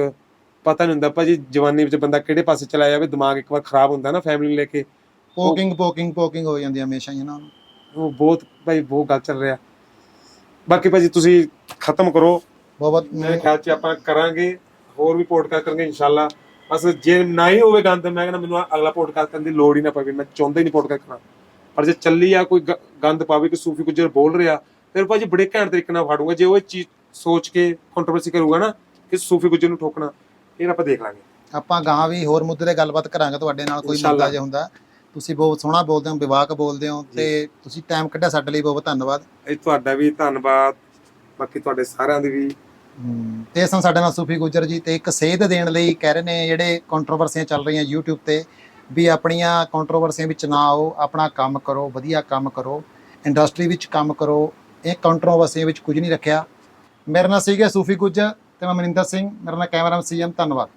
ਪਤਾ ਨਹੀਂ ਹੁੰਦਾ ਭਾਜੀ ਜਵਾਨੀ ਵਿੱਚ ਬੰਦਾ ਕਿਹੜੇ ਪਾਸੇ ਚਲਾ ਜਾਵੇ ਦਿਮਾਗ ਇੱਕ ਵਾਰ ਖਰਾਬ ਹੁੰਦਾ ਨਾ ਫੈਮਿਲੀ ਲੈ ਕੇ। ਪੋਕਿੰਗ ਪੋਕਿੰਗ ਪੋਕਿੰਗ ਹੋ ਜਾਂਦੀ ਹੈ ਹਮੇਸ਼ਾ ਹੀ ਇਹਨਾਂ ਨੂੰ। ਉਹ ਬਹੁਤ ਭਾਈ ਬਹੁਤ ਗਲਤ ਚੱਲ ਰਿਹਾ। ਬਾਕੀ ਭਾਜੀ ਤੁਸੀਂ ਖਤਮ ਕਰੋ। ਬਹੁਤ ਮੇਰੇ ਖਿਆਲ 'ਚ ਆਪਾਂ ਕਰਾਂਗੇ ਹੋਰ ਵੀ ਪੋਡਕਾਸਟ ਕਰਾਂਗੇ ਇਨਸ਼ਾਅੱਲਾ। ਬਸ ਜੇ ਨਾ ਹੀ ਹੋਵੇ ਗੰਦ ਮੈਂ ਕਹਿੰਦਾ ਮੈਨੂੰ ਅਗਲਾ ਪੋਡਕਾਸਟ ਕਰਨ ਦੀ ਲੋੜ ਹੀ ਨਾ ਪਵੇ। ਮੈਂ ਚਾਹੁੰਦਾ ਹੀ ਨਹੀਂ ਪੋਡਕਾਸਟ ਕਰਾਂ ਪਰ ਜੇ ਚੱਲੀ ਆ ਕੋਈ ਗ- ਗੰਦ ਪਾਵੇ ਕਿ ਸੂਫੀ ਗੁੱਜਰ ਬੋਲ ਰਿਹਾ ਫਿਰ ਭਾਜੀ ਬੜੇ ਘੈਂਟ ਤਰੀਕੇ ਨਾਲ ਫਾੜੂਗਾ। ਜੇ ਉਹ ਇਹ ਚੀਜ਼ ਸੋਚ ਕੇ ਕੰਟਰੋਵਰਸੀ ਕਰੂਗਾ ਨਾ ਕਿ ਸੂਫੀ ਗੁੱਜਰ ਨੂੰ ਠੋਕਣਾ ਫਿਰ ਆਪਾਂ ਦੇਖ ਲਾਂਗੇ। ਆਪਾਂ ਗਾਹਾਂ ਵੀ ਹੋਰ ਮੁੱਦੇ ਤੇ ਗੱਲਬਾਤ ਕਰਾਂਗੇ ਤੁਹਾਡੇ ਨਾਲ ਕੋਈ। ਮੁੱਦਾ ਜੇ ਹੁੰਦਾ। ਤੁਸੀਂ ਬਹੁਤ ਸੋਹਣਾ ਬੋਲਦੇ ਹੋ ਵਿਵਾਕ ਬੋਲਦੇ ਹੋ ਤੇ ਤੁਸੀਂ ਟਾਈਮ ਕੱਢਿਆ ਸਾਡੇ ਲਈ ਬਹੁਤ ਧੰਨਵਾਦ। ਇਹ ਤੁਹਾਡਾ ਵੀ ਧੰਨਵਾਦ ਬਾਕੀ ਤੁਹਾਡੇ ਸਾਰਿਆਂ ਦੀ ਵੀ। ਤੇ ਇਸ ਨਾਲ ਸਾਡੇ ਨਾਲ ਸੂਫੀ ਗੁੱਜਰ ਜੀ ਤੇ ਇੱਕ ਸੇਧ ਦੇਣ ਲਈ ਕਹਿ ਰਹੇ ਨੇ ਜਿਹੜੇ ਕੰਟਰੋਵਰਸੀਆਂ ਚੱਲ ਰਹੀਆਂ YouTube ਤੇ ਵੀ ਆਪਣੀਆਂ ਕੰਟਰੋਵਰਸੀਆਂ ਵਿੱਚ ਨਾ ਆਓ ਆਪਣਾ ਕੰਮ ਕਰੋ ਵਧੀਆ ਕੰਮ ਕਰੋ ਇੰਡਸਟਰੀ ਵਿੱਚ ਕੰਮ ਕਰੋ ਇਹ ਕੰਟਰੋਵਰਸੀਆਂ ਵਿੱਚ ਕੁਝ ਨਹੀਂ ਰੱਖਿਆ। ਮੇਰੇ ਨਾਲ ਸੀਗੇ ਸੂਫੀ ਗੁੱਜਰ ਤੇ ਮੈਂ ਮਨਿੰਦਰ ਸਿੰਘ ਮੇਰਾ ਨਾਲ ਕੈਮਰਾਮੈਨ ਸੀਐਮ ਧੰਨਵਾਦ।